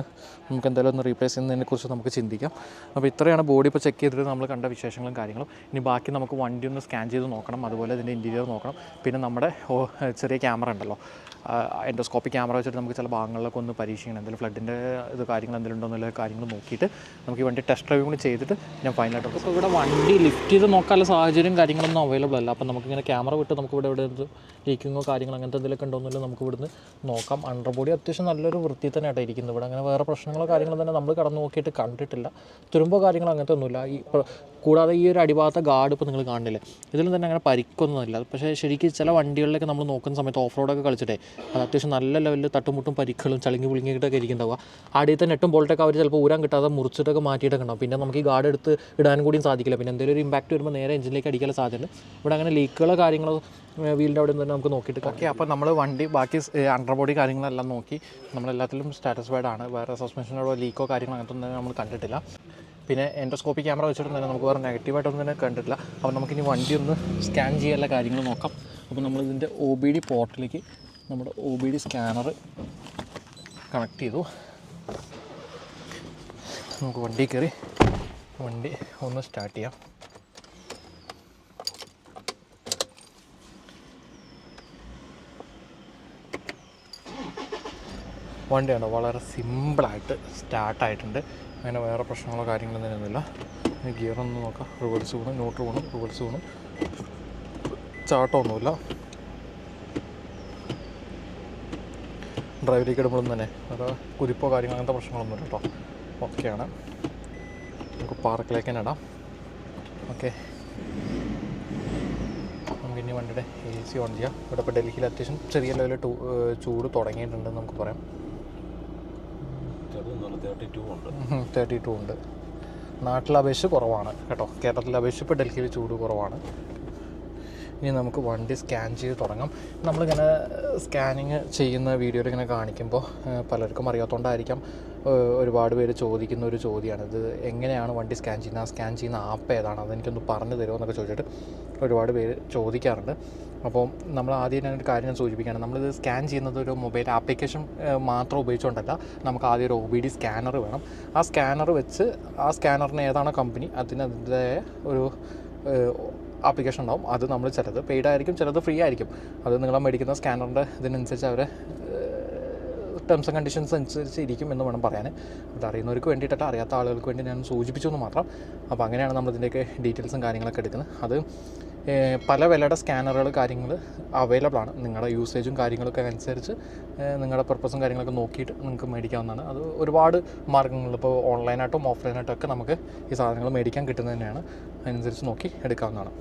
നമുക്ക് എന്തായാലും ഒന്ന് റീപ്ലേസ് ചെയ്യുന്നതിനെ കുറിച്ച് നമുക്ക് ചിന്തിക്കാം. അപ്പോൾ ഇത്രയാണ് ബോഡി ഇപ്പോൾ ചെക്ക് ചെയ്തിട്ട് നമ്മൾ കണ്ട വിശേഷങ്ങളും കാര്യങ്ങളും. ഇനി ബാക്കി നമുക്ക് വണ്ടി ഒന്ന് സ്കാൻ ചെയ്ത് നോക്കണം. അതുപോലെ ഇതിന്റെ ഇന്റീരിയർ നോക്കണം. പിന്നെ നമ്മുടെ ചെറിയ ക്യാമറ ഉണ്ടല്ലോ. എൻഡോസ്കോപ്പിക് ക്യാമറ വെച്ചിട്ട് നമുക്ക് ചില ഭാഗങ്ങളിലൊക്കെ ഒന്ന് പരീക്ഷിക്കണം. എന്തെങ്കിലും ഫ്ലഡിന്റെ ഇത് കാര്യങ്ങൾ എന്തെങ്കിലും ഉണ്ടോ എന്നുള്ള കാര്യങ്ങൾ നോക്കിയിട്ട് നമുക്ക് ഈ വണ്ടി ടെസ്റ്റ് ഡ്രൈവ് കൂടി ചെയ്തിട്ട് ഞാൻ ഫൈനൽ ആയിട്ട് അപ്പോൾ ഇവിടെ വണ്ടി ലിഫ്റ്റ് ചെയ്ത് നോക്കാനുള്ള സാഹചര്യം കാര്യങ്ങളൊന്നും അവൈലബിൾ അല്ല. അപ്പോൾ നമുക്കിങ്ങനെ ക്യാമറ വിട്ട് നമുക്ക് ഇവിടെ ഇവിടെ ലീക്കിങ്ങോ കാര്യങ്ങൾ അങ്ങനത്തെ എന്തെങ്കിലുമൊക്കെ ഉണ്ടോയെന്നില്ല നമുക്ക് ഇവിടുന്ന് നോക്കാം. അണ്ടർ ബോഡി അത്യാവശ്യം നല്ലൊരു വൃത്തി തന്നെ ആയിട്ട് ഇരിക്കുന്നത്. ഇവിടെ അങ്ങനെ വേറെ പ്രശ്നങ്ങളോ കാര്യങ്ങളോ തന്നെ നമ്മൾ കടന്നു നോക്കിയിട്ട് കണ്ടിട്ടില്ല. തുരുമ്പോ കാര്യങ്ങളോ അങ്ങനത്തെ ഒന്നുമില്ല. ഈ കൂടാതെ ഈ ഒരു അടിഭാഗത്തെ ഗാർഡ് ഇപ്പോൾ നിങ്ങൾ കാണില്ലേ ഇതിലും തന്നെ അങ്ങനെ പരിക്കൊന്നുമില്ല. പക്ഷേ ശരിക്കും ചില വണ്ടികളിലൊക്കെ നമ്മൾ നോക്കുന്ന സമയത്ത് ഓഫ് റോഡൊക്കെ കളിച്ചിട്ടേ അത് അത്യാവശ്യം നല്ല ലെവലിൽ തട്ടുമുട്ടും പരിക്കുകളും ചളിങ്ങി പുളിങ്ങിയിട്ടൊക്കെ ഇരിക്കുന്നുണ്ടാവുക. തന്നെ നെട്ടും ബോൾട്ടൊക്കെ അവർ ചിലപ്പോൾ ഊരാൻ കിട്ടാതെ മുറിച്ചിട്ടൊക്കെ മാറ്റിയിട്ടൊക്കെ ഉണ്ടാവും. പിന്നെ നമുക്ക് ഈ ഗാർഡ് എടുത്ത് ഇടാനും കൂടിയും സാധിക്കില്ല. പിന്നെ എന്തെങ്കിലും ഒരു ഇമ്പാക്റ്റ് വരുമ്പോൾ നേരെ എഞ്ചിനിലേക്ക് അടിക്കാൻ സാധ്യതയുണ്ട്. ഇവിടെ അങ്ങനെ ലീക്കുകളോ കാര്യങ്ങളോ വീലിന്റെ അവിടെ നിന്ന് തന്നെ നമുക്ക് നോക്കിയിട്ട് ഓക്കെ അപ്പോൾ നമ്മൾ വണ്ടി ബാക്കി അണ്ടർ ബോഡി കാര്യങ്ങളെല്ലാം നോക്കി നമ്മളെല്ലാത്തിലും സ്റ്റാറ്റസ്ഫൈഡ് ആണ്. വേറെ സസ്പെൻഷനോടോ ലീക്കോ കാര്യങ്ങളോ അങ്ങനത്തെ ഒന്നും നമ്മൾ കണ്ടിട്ടില്ല. പിന്നെ എൻഡോസ്കോപ്പി ക്യാമറ വെച്ചിട്ട് തന്നെ നമുക്ക് വേറെ നെഗറ്റീവായിട്ടൊന്നും തന്നെ കണ്ടിട്ടില്ല. അപ്പോൾ നമുക്കിനി വണ്ടി ഒന്ന് സ്കാൻ ചെയ്യാനുള്ള കാര്യങ്ങൾ നോക്കാം. അപ്പോൾ നമ്മൾ ഇതിന്റെ ഒ ബി ഡി പോർട്ടിലേക്ക് നമ്മുടെ O B D scanner connect ചെയ്തു. നമുക്ക് വണ്ടി കയറി വണ്ടി ഒന്ന് സ്റ്റാർട്ട് ചെയ്യാം. വണ്ടിയാണ് വളരെ സിമ്പിളായിട്ട് സ്റ്റാർട്ടായിട്ടുണ്ട് അങ്ങനെ വേറെ പ്രശ്നങ്ങളോ കാര്യങ്ങളോ ഒന്നുമില്ല ഗിയർ ഒന്ന് നോക്കാം. റിവേഴ്സ് പോകണം ന്യൂട്രൽ പോകണം റിവേഴ്സ് പോകണം ചാട്ടമൊന്നുമില്ല ഡ്രൈവിലേക്ക് ഇടുമ്പോഴും തന്നെ. അത് കുതിപ്പോ കാര്യങ്ങൾ അങ്ങനത്തെ പ്രശ്നങ്ങളൊന്നും ഇല്ല കേട്ടോ. ഓക്കെയാണ്. നമുക്ക് പാർക്കിലേക്ക് തന്നെ ഇടാം. ഓക്കെ. നമുക്ക് ഇനി വണ്ടിയുടെ എ സി ഓൺ ചെയ്യാം. ഇവിടെ ഇപ്പോൾ ഡൽഹിയിൽ അത്യാവശ്യം ചെറിയ ലെവലിൽ ടൂ ചൂട് തുടങ്ങിയിട്ടുണ്ടെന്ന് നമുക്ക് പറയാം. തേർട്ടി ടു ഉണ്ട്. തേർട്ടി ടു ഉണ്ട്. നാട്ടിലെ അപേക്ഷിച്ച് കുറവാണ് കേട്ടോ. കേരളത്തിലെ അപേക്ഷിച്ച് ഇപ്പോൾ ഡൽഹിയിൽ ചൂട് കുറവാണ്. ഇനി നമുക്ക് വണ്ടി സ്കാൻ ചെയ്ത് തുടങ്ങാം. നമ്മളിങ്ങനെ സ്കാനിങ് ചെയ്യുന്ന വീഡിയോയിൽ ഇങ്ങനെ കാണിക്കുമ്പോൾ പലർക്കും അറിയാത്തതുകൊണ്ടായിരിക്കാം ഒരുപാട് പേര് ചോദിക്കുന്ന ഒരു ചോദ്യമാണ്. ഇത് എങ്ങനെയാണ് വണ്ടി സ്കാൻ ചെയ്യുന്നത്? സ്കാൻ ചെയ്യുന്ന ആപ്പ് ഏതാണ്? അതെനിക്കൊന്ന് പറഞ്ഞു തരുമോ എന്നൊക്കെ ചോദിച്ചിട്ട് ഒരുപാട് പേര് ചോദിക്കാറുണ്ട്. അപ്പോൾ നമ്മൾ ആദ്യം ഞാനൊരു കാര്യം ഞാൻ സൂചിപ്പിക്കുകയാണ്. നമ്മളിത് സ്കാൻ ചെയ്യുന്നത് ഒരു മൊബൈൽ ആപ്ലിക്കേഷൻ മാത്രം ഉപയോഗിച്ചുകൊണ്ടല്ല. നമുക്ക് ആദ്യം ഒരു ഒ ബി ഡി സ്കാനർ വേണം. ആ സ്കാനർ വെച്ച് ആ സ്കാനറിന് ഏതാണോ കമ്പനി അതിനതിന്റെ ഒരു ആപ്ലിക്കേഷൻ ഉണ്ടാവും. അത് നമ്മൾ ചിലത് പെയ്ഡ് ആയിരിക്കും ചിലത് ഫ്രീ ആയിരിക്കും. അത് നിങ്ങൾ മേടിക്കുന്ന സ്കാനറിന്റെ ഇതിനനുസരിച്ച് അവർ ടേംസ് ആൻഡ് കണ്ടീഷൻസ് അനുസരിച്ച് ഇരിക്കും എന്ന് വേണം പറയാൻ. അത് അറിയുന്നവർക്ക് വേണ്ടിയിട്ടല്ല അറിയാത്ത ആളുകൾക്ക് വേണ്ടി ഞാൻ സൂചിപ്പിച്ചു എന്ന് മാത്രം. അപ്പോൾ അങ്ങനെയാണ് നമ്മൾ ഇതിന്റെയൊക്കെ ഡീറ്റെയിൽസും കാര്യങ്ങളൊക്കെ എടുക്കുന്നത്. അത് പല വിലയുടെ സ്കാനറുകൾ കാര്യങ്ങൾ അവൈലബിൾ ആണ്. നിങ്ങളുടെ യൂസേജും കാര്യങ്ങളൊക്കെ അനുസരിച്ച് നിങ്ങളുടെ പർപ്പസും കാര്യങ്ങളൊക്കെ നോക്കിയിട്ട് നിങ്ങൾക്ക് മേടിക്കാവുന്നതാണ്. അത് ഒരുപാട് മാർഗങ്ങൾ ഇപ്പോൾ ഓൺലൈനായിട്ടും ഓഫ്ലൈനായിട്ടും ഒക്കെ നമുക്ക് ഈ സാധനങ്ങൾ മേടിക്കാൻ കിട്ടുന്നത് തന്നെയാണ്. അതിനനുസരിച്ച് നോക്കി എടുക്കാവുന്നതാണ്.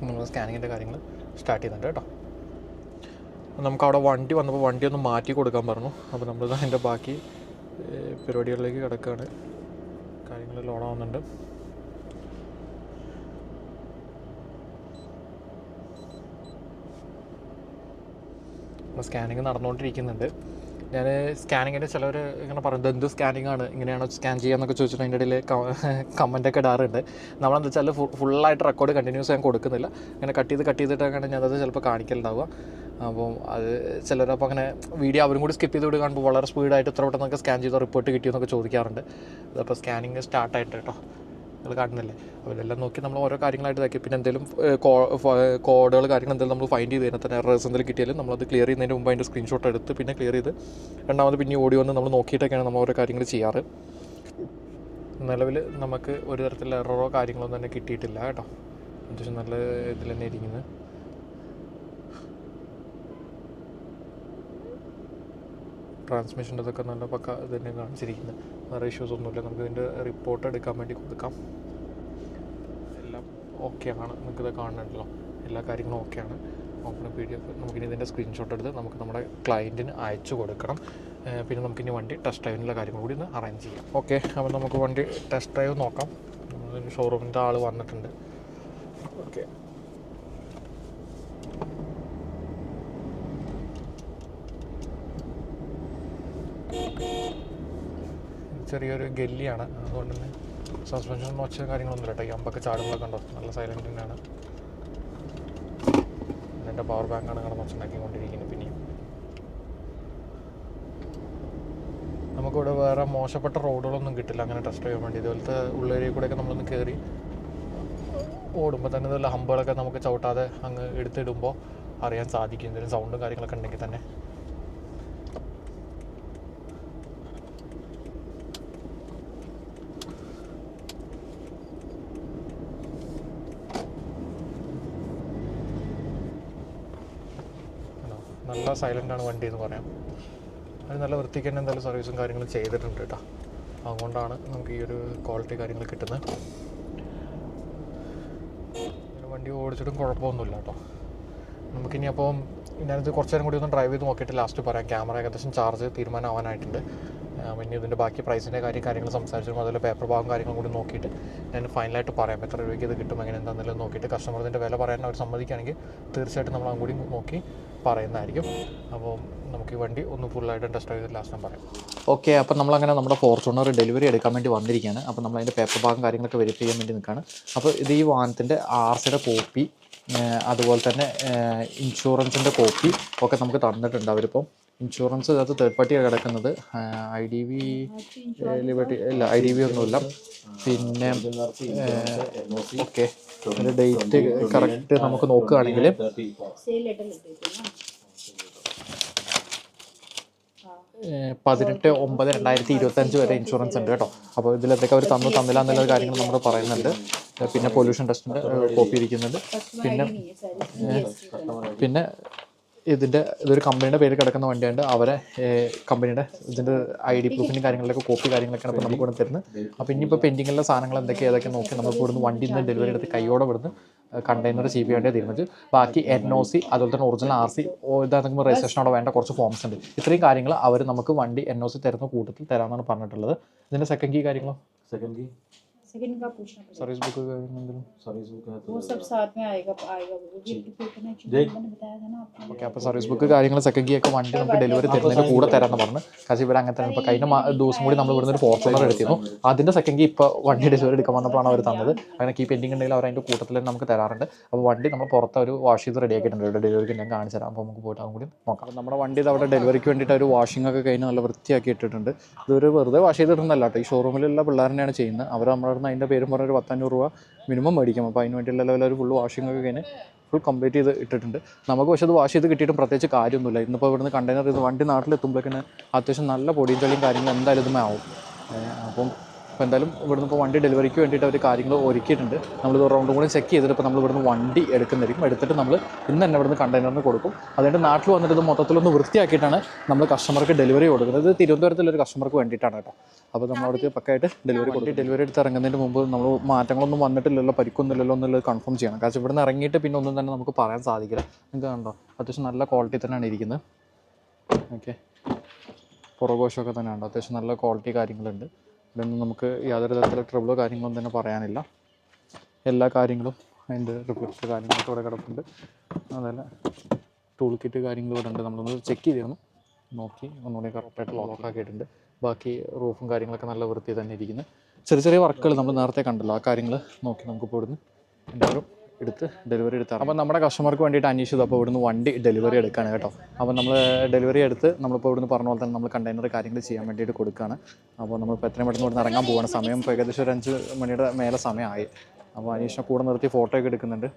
നമ്മൾ സ്കാനിങ്ങിന്റെ കാര്യങ്ങൾ സ്റ്റാർട്ട് ചെയ്യുന്നുണ്ട് കേട്ടോ. നമുക്ക് അവിടെ വണ്ടി വന്നപ്പോൾ വണ്ടി ഒന്ന് മാറ്റി കൊടുക്കാൻ പറഞ്ഞു. അപ്പോൾ നമ്മൾ അതിന്റെ ബാക്കി പരിപാടികളിലേക്ക് കിടക്കുകയാണ്. കാര്യങ്ങൾ ലോണാവുന്നുണ്ട് അപ്പോൾ സ്കാനിങ് നടന്നുകൊണ്ടിരിക്കുന്നുണ്ട്. ഞാൻ സ്കാനിങ്ങിന്റെ ചിലവർ ഇങ്ങനെ പറയുന്നത് എന്ത് സ്കാനിങ് ആണ്? ഇങ്ങനെയാണോ സ്കാൻ ചെയ്യാന്നൊക്കെ ചോദിച്ചിട്ട് അതിന്റെ ഇടയിൽ കമന്റൊക്കെ ഇടാറുണ്ട്. നമ്മളെന്താ വെച്ചാൽ ഫുള്ളായിട്ട് റെക്കോർഡ് കണ്ടിന്യൂസ് ഞാൻ കൊടുക്കുന്നില്ല. ഇങ്ങനെ കട്ട് ചെയ്ത് കട്ട് ചെയ്തിട്ടൊക്കെയാണ് ഞാനത് ചിലപ്പോൾ കാണിക്കലുണ്ടാവുക. അപ്പം അത് ചിലരപ്പോൾ അങ്ങനെ വീഡിയോ അവരും കൂടി സ്കിപ്പ് ചെയ്ത് വിടുക കാണുമ്പോൾ വളരെ സ്പീഡായിട്ട് ഇത്ര പെട്ടെന്നൊക്കെ സ്കാൻ ചെയ്ത റിപ്പോർട്ട് കിട്ടിയെന്നൊക്കെ ചോദിക്കാറുണ്ട്. അതപ്പോൾ സ്കാനിങ് സ്റ്റാർട്ടായിട്ട് കേട്ടോ നിങ്ങൾ കാണുന്നില്ലേ? അവരെല്ലാം നോക്കി നമ്മൾ ഓരോ കാര്യങ്ങളായിട്ട് ഇതാക്കി. പിന്നെ എന്തെങ്കിലും കോഡുകൾ കാര്യങ്ങൾ എന്തെങ്കിലും നമ്മൾ ഫൈൻഡ് ചെയ്ത് കഴിഞ്ഞാൽ തന്നെ എറേഴ്സ് എന്തെങ്കിലും കിട്ടിയാലും നമ്മളത് ക്ലിയർ ചെയ്യുന്നതിന് മുമ്പ് അതിന്റെ സ്ക്രീൻഷോട്ട് എടുത്ത് പിന്നെ ക്ലിയർ ചെയ്ത് രണ്ടാമത് പിന്നെ ഓടി വന്ന് നമ്മൾ നോക്കിയിട്ടൊക്കെയാണ് നമ്മൾ ഓരോ കാര്യങ്ങൾ ചെയ്യാറ്. നിലവിൽ നമുക്ക് ഒരു തരത്തിലുള്ള എററോ കാര്യങ്ങളോ തന്നെ കിട്ടിയിട്ടില്ല കേട്ടോ. അത്യാവശ്യം നല്ല ഇതിൽ തന്നെ ഇരിക്കുന്നത് ട്രാൻസ്മിഷന്റെ ഇതൊക്കെ നല്ല പക്ക ഇത് കാണിച്ചിരിക്കുന്നത്. വേറെ ഇഷ്യൂസ് ഒന്നുമില്ല. നമുക്ക് ഇതിന്റെ റിപ്പോർട്ട് എടുക്കാൻ വേണ്ടി കൊടുക്കാം. എല്ലാം ഓക്കെ ആണ്. നിങ്ങൾക്കിത് കാണുന്നുണ്ടല്ലോ എല്ലാ കാര്യങ്ങളും ഓക്കെയാണ് ഓപ്പൺ പി ഡി എഫ് നമുക്കിനി ഇതിന്റെ സ്ക്രീൻഷോട്ട് എടുത്ത് നമുക്ക് നമ്മുടെ ക്ലയന്റിന് അയച്ചു കൊടുക്കണം. പിന്നെ നമുക്കിനി വണ്ടി ടെസ്റ്റ് ഡ്രൈവിനുള്ള കാര്യങ്ങൾ കൂടി ഒന്ന് അറേഞ്ച് ചെയ്യാം. ഓക്കെ അപ്പോൾ നമുക്ക് വണ്ടി ടെസ്റ്റ് ഡ്രൈവ് നോക്കാം. ഷോറൂമിന്റെ ആൾ വന്നിട്ടുണ്ട്. ഓക്കെ ചെറിയൊരു ഗല്ലിയാണ്. അതുകൊണ്ട് തന്നെ സസ്പെൻഷൻ വാച്ച് കാര്യങ്ങളൊന്നും ഈ അമ്പൊക്കെ ചാടുമ്പോൾ ഉണ്ടോ നല്ല സൈലന്റ് തന്നെയാണ്. എന്റെ പവർ ബാങ്കാണ് കിടന്ന് ഒച്ചുണ്ടാക്കിക്കൊണ്ടിരിക്കുന്നത് പിന്നെയും. നമുക്കിവിടെ വേറെ മോശപ്പെട്ട റോഡുകളൊന്നും കിട്ടില്ല. അങ്ങനെ ടെസ്റ്റ് ചെയ്യാൻ വേണ്ടി. ഇതുപോലത്തെ ഉള്ളേരിയ കൂടെയൊക്കെ നമ്മളൊന്ന് കയറി ഓടുമ്പോൾ തന്നെ ഇതുപോലെ ഹമ്പുകളൊക്കെ നമുക്ക് ചവിട്ടാതെ അങ്ങ് എടുത്തിടുമ്പോൾ അറിയാൻ സാധിക്കും. എന്തെങ്കിലും സൗണ്ടും കാര്യങ്ങളൊക്കെ ഉണ്ടെങ്കിൽ തന്നെ ആണോ? നല്ല സൈലന്റ് ആണ് വണ്ടി എന്ന് പറയാം. അത് നല്ല വൃത്തിക്ക് തന്നെ എന്തായാലും സർവീസും കാര്യങ്ങളും ചെയ്തിട്ടുണ്ട് കേട്ടോ. അതുകൊണ്ടാണ് നമുക്ക് ഈ ഒരു ക്വാളിറ്റി കാര്യങ്ങൾ കിട്ടുന്നത്. വണ്ടി ഓടിച്ചിട്ടും കുഴപ്പമൊന്നുമില്ല കേട്ടോ. നമുക്കിനി അപ്പം ഞാനിത് കുറച്ച് നേരം കൂടി ഒന്ന് ഡ്രൈവ് ചെയ്ത് നോക്കിയിട്ട് ലാസ്റ്റ് പറയാം. ക്യാമറ ഏകദേശം ചാർജ് തീരുമാനമാവാനായിട്ടുണ്ട്. പിന്നെ ഇതിന്റെ ബാക്കി പ്രൈസിന്റെ കാര്യം കാര്യങ്ങൾ സംസാരിച്ചു അതുപോലെ പേപ്പർ ഭാഗം കാര്യങ്ങളും കൂടി നോക്കിയിട്ട് ഞാൻ ഫൈനലായിട്ട് പറയാം. എത്ര രൂപയ്ക്ക് ഇത് കിട്ടും എങ്ങനെ എന്താണെന്നെല്ലാം നോക്കിയിട്ട് കസ്റ്റമർ ഇതിന്റെ വില പറയാൻ അവർ സമ്മതിക്കുകയാണെങ്കിൽ തീർച്ചയായിട്ടും നമ്മൾ അങ്ങോട്ടും കൂടി നോക്കി പറയുന്നതായിരിക്കും. അപ്പോൾ നമുക്ക് ഈ വണ്ടി ഒന്ന് ഫുള്ളായിട്ട് ടെസ്റ്റ് ചെയ്ത് ലാസ്റ്റ് പറയാം. ഓക്കെ അപ്പം നമ്മളങ്ങനെ നമ്മുടെ ഫോർച്യൂണർ ഡെലിവറി എടുക്കാൻ വേണ്ടി വന്നിരിക്കുകയാണ്. അപ്പോൾ നമ്മൾ അതിന്റെ പേപ്പർ ഭാഗം കാര്യങ്ങളൊക്കെ വെരിഫൈ ചെയ്യാൻ വേണ്ടി നിൽക്കുകയാണ്. അപ്പോൾ ഇത് ഈ വാഹനത്തിന്റെ ആർ സിയുടെ കോപ്പി അതുപോലെ തന്നെ ഇൻഷുറൻസിന്റെ കോപ്പി ഒക്കെ നമുക്ക് തന്നിട്ടുണ്ട് അവരിപ്പം. ഇൻഷുറൻസ് അത് തേർഡ് പാർട്ടിയാണ് കിടക്കുന്നത്. ഐ ഡി വി ലിബർട്ടി ഇല്ല ഐ ഡി വി ഒന്നുമില്ല. പിന്നെ ഓക്കെ. അതിന്റെ ഡേറ്റ് കറക്റ്റ് നമുക്ക് നോക്കുകയാണെങ്കിൽ പതിനെട്ട് ഒമ്പത് രണ്ടായിരത്തി ഇരുപത്തഞ്ച് വരെ ഇൻഷുറൻസ് ഉണ്ട് കേട്ടോ. അപ്പോൾ ഇതിൽ ഇതിലെന്തൊക്കെ അവർ തന്നു തന്നില്ല എന്നുള്ള കാര്യങ്ങൾ നമ്മൾ പറയുന്നുണ്ട്. പിന്നെ പൊല്യൂഷൻ ടെസ്റ്റിന്റെ കോപ്പി ഇരിക്കുന്നുണ്ട്. പിന്നെ പിന്നെ ഇതിന്റെ ഇതൊരു കമ്പനിയുടെ പേര് കിടക്കുന്ന വണ്ടിയുണ്ട് അവരെ കമ്പനിയുടെ ഇതിന്റെ ഐ ഡി പ്രൂഫിന്റെ കാര്യങ്ങളിലൊക്കെ കോപ്പി കാര്യങ്ങളൊക്കെ ഇപ്പോൾ നമുക്ക് ഇവിടെ തരുന്നത്. അപ്പോൾ ഇനിയിപ്പോൾ പെൻഡിങ്ങുള്ള സാധനങ്ങൾ എന്തൊക്കെ ഏതൊക്കെ നോക്കി നമുക്ക് ഇവിടുന്ന് വണ്ടി നിന്ന് ഡെലിവറി എടുത്ത് കൈയോടെ ഇവിടുന്ന് കണ്ടെയ്നർ ചെയ്ത് വേണ്ടി തീരുമാനിച്ചു ബാക്കി എൻ ഒ സി അതുപോലെ തന്നെ ഒറിജിനൽ ആർ സി രജിസ്ട്രേഷൻ രജിസ്ട്രേഷനോടെ വേണ്ട കുറച്ച് ഫോംസ് ഉണ്ട്. ഇത്രയും കാര്യങ്ങൾ അവർ നമുക്ക് വണ്ടി എൻ ഒ സി തരുന്ന കൂട്ടത്തിൽ തരാമെന്നാണ് പറഞ്ഞിട്ടുള്ളത്. ഇതിന്റെ സെക്കൻഡ് കീ കാര്യങ്ങളോ? സെക്കൻഡ് കീ सेकंड का पूछना पड़ेगा സർവീസ് ബുക്ക് കാര്യങ്ങളെന്തെങ്കിലും सर्विस बुक है तो वो सब साथ में आएगा आएगा वो जी। गिफ्ट पे करना देख। मैंने बताया था ना आपको ഓക്കെ അപ്പോൾ സർവീസ് ബുക്ക് കാര്യങ്ങൾ സെക്കൻഡ് ഒക്കെ വണ്ടി നമുക്ക് ഡെലിവറി തരുന്നതിന് കൂടെ തരാമെന്ന് പറഞ്ഞു കാരണം ഇവിടെ അങ്ങനെ തന്നെ ഇപ്പോൾ കഴിഞ്ഞ മാ- ദിവസം കൂടി നമ്മൾ ഇവിടുന്ന് ഒരു ഫോർച്യൂണർ എടുത്തിരുന്നു അതിൻ്റെ സെക്കൻഡ് ഇപ്പോൾ വണ്ടി ഡെലിവറി എടുക്കാൻ വന്നപ്പോഴാണ് അവർ തന്നത് അങ്ങനെ കീ പെൻഡിങ് ഉണ്ടെങ്കിൽ അവർ അതിൻ്റെ കൂട്ടത്തിൽ തന്നെ നമുക്ക് തരാറുണ്ട് അപ്പോൾ വണ്ടി നമ്മൾ പുറത്ത് ഒരു വാഷ് ചെയ്ത് റെഡി ആക്കിയിട്ടുണ്ട് ഇവിടെ ഡെലിവറിക്ക് ഞാൻ കാണിച്ചു തരാം അപ്പോൾ നമുക്ക് പോയിട്ട് അതും കൂടി നോക്കാം അപ്പോൾ നമ്മുടെ വണ്ടി ഇത് അവിടെ ഡെലിവറിക്ക് വേണ്ടിയിട്ട് ഒരു വാഷിംഗ് ഒക്കെ കഴിഞ്ഞ് നല്ല വൃത്തിയാക്കി ഇട്ടിട്ടുണ്ട് ഇതൊരു വെറുതെ വാഷ് ചെയ്തിട്ടുണ്ടല്ല കേട്ടോ ഈ ഷോറൂമിലുള്ള പിള്ളേർ തന്നെയാണ് ചെയ്യുന്നത് അവർ നമ്മുടെ അടുത്ത് അതിന്റെ പേരും പറഞ്ഞ ഒരു പത്തഞ്ഞൂറ് രൂപ മിനിമം മേടിക്കും. അപ്പോൾ അതിന് വേണ്ടിയുള്ള ലെവലൊരു ഫുൾ വാഷിംഗ് ഒക്കെ കഴിഞ്ഞ് ഫുൾ കംപ്ലീറ്റ് ചെയ്ത് ഇട്ടിട്ടുണ്ട്. നമുക്ക് പക്ഷേ അത് വാഷ് ചെയ്ത് കിട്ടിയിട്ടും പ്രത്യേകിച്ച് കാര്യമൊന്നുമില്ല. ഇന്നിപ്പോൾ ഇവിടുന്ന് കണ്ടെയ്നർ ഇത് വണ്ടി നാട്ടിലെത്തുമ്പോഴേക്കിന് അത്യാവശ്യം നല്ല പൊടിയും ചളിയും കാര്യങ്ങളും എന്തായാലും ഇതുമേ ആവും. അപ്പം ഇപ്പോൾ എന്തായാലും ഇവിടുന്ന് ഇപ്പോൾ വണ്ടി ഡെലിവറിക്ക് വേണ്ടിയിട്ട് അവർ കാര്യങ്ങൾ ഒരുക്കിയിട്ടുണ്ട്. നമ്മളിത് റൗണ്ടും കൂടി ചെക്ക് ചെയ്തിട്ട് ഇപ്പോൾ നമ്മൾ ഇവിടുന്ന് വണ്ടി എടുക്കുന്നതായിരിക്കും. എടുത്തിട്ട് നമ്മൾ ഇന്ന് തന്നെ ഇവിടുന്ന് കണ്ടെയ്നറിന് കൊടുക്കും. അതുകൊണ്ട് നാട്ടിൽ വന്നിട്ട് ഇത് മൊത്തത്തിലൊന്ന് വൃത്തിയാക്കിയിട്ടാണ് നമ്മൾ കസ്റ്റമർക്ക് ഡെലിവറി കൊടുക്കുന്നത്. ഇത് തിരുവനന്തപുരത്തിലൊരു കസ്റ്റമർക്ക് വേണ്ടിയിട്ടാണ് കേട്ടോ. അപ്പോൾ നമ്മൾ അവിടേക്ക് പക്കായിട്ട് ഡെലിവറി കൊടുക്കും. ഡെലിവറി എടുത്ത് ഇറങ്ങുന്നതിന് മുമ്പ് നമ്മൾ മാറ്റങ്ങളൊന്നും വന്നിട്ടില്ലല്ലോ പരിക്കൊന്നുമില്ലല്ലോ എന്നുള്ളത് കൺഫേം ചെയ്യണം. കാരണം ഇവിടുന്ന് ഇറങ്ങിയിട്ട് പിന്നെ ഒന്നും തന്നെ നമുക്ക് പറയാൻ സാധിക്കില്ല. നിങ്ങൾക്ക് കണ്ടോ? അത്യാവശ്യം നല്ല ക്വാളിറ്റി തന്നെയാണ് ഇരിക്കുന്നത്. ഓക്കെ പുറകോശമൊക്കെ തന്നെ ഉണ്ട് അത്യാവശ്യം നല്ല ക്വാളിറ്റി കാര്യങ്ങളുണ്ട്. ഇതൊന്നും നമുക്ക് യാതൊരു തരത്തിലുള്ള ട്രബിളോ കാര്യങ്ങളൊന്നും തന്നെ പറയാനില്ല. എല്ലാ കാര്യങ്ങളും അതിന്റെ റിപ്പോർട്ട്സ് കാര്യങ്ങളൊക്കെ ഇവിടെ കിടപ്പുണ്ട്. അതുപോലെ ടൂൾ കിറ്റ് കാര്യങ്ങൾ ഇവിടെ ഉണ്ട്. നമ്മളൊന്ന് ചെക്ക് ചെയ്തിരുന്നു. നോക്കി ഒന്നുകൂടി കറക്റ്റായിട്ട് ലോക്ക് ആക്കിയിട്ടുണ്ട്. ബാക്കി റൂഫും കാര്യങ്ങളൊക്കെ നല്ല വൃത്തി തന്നെ ഇരിക്കുന്നു. ചെറിയ ചെറിയ വർക്കുകൾ നമ്മൾ നേരത്തെ കണ്ടല്ലോ. ആ കാര്യങ്ങൾ നോക്കി നമുക്ക് ഇവിടുന്ന് എല്ലാവരും എടുത്ത് ഡെലിവറി എടുത്താണ് അപ്പോൾ നമ്മുടെ കസ്റ്റമർക്ക് വേണ്ടിയിട്ട് അന്വേഷിച്ചത് അപ്പോൾ ഇവിടുന്ന് വണ്ടി ഡെലിവറി എടുക്കുകയാണ് കേട്ടോ. അപ്പോൾ നമ്മൾ ഡെലിവറി എടുത്ത് നമ്മളിപ്പോൾ ഇവിടുന്ന് പറഞ്ഞ പോലെ തന്നെ നമ്മൾ കണ്ടെയ്നർ കാര്യങ്ങൾ ചെയ്യാൻ വേണ്ടിയിട്ട് കൊടുക്കുകയാണ് അപ്പോൾ നമ്മൾ നമ്മളിപ്പോൾ എത്രയും പെട്ടെന്ന് ഇവിടുന്ന് ഇറങ്ങാൻ പോവുകയാണ് സമയം ഇപ്പോൾ ഏകദേശം ഒരു അഞ്ച് മണിയുടെ മേലെ സമയമായി. അപ്പോൾ അനീഷിനെ കൂടെ നിർത്തി ഫോട്ടോ ഒക്കെ എടുക്കുന്നുണ്ട്.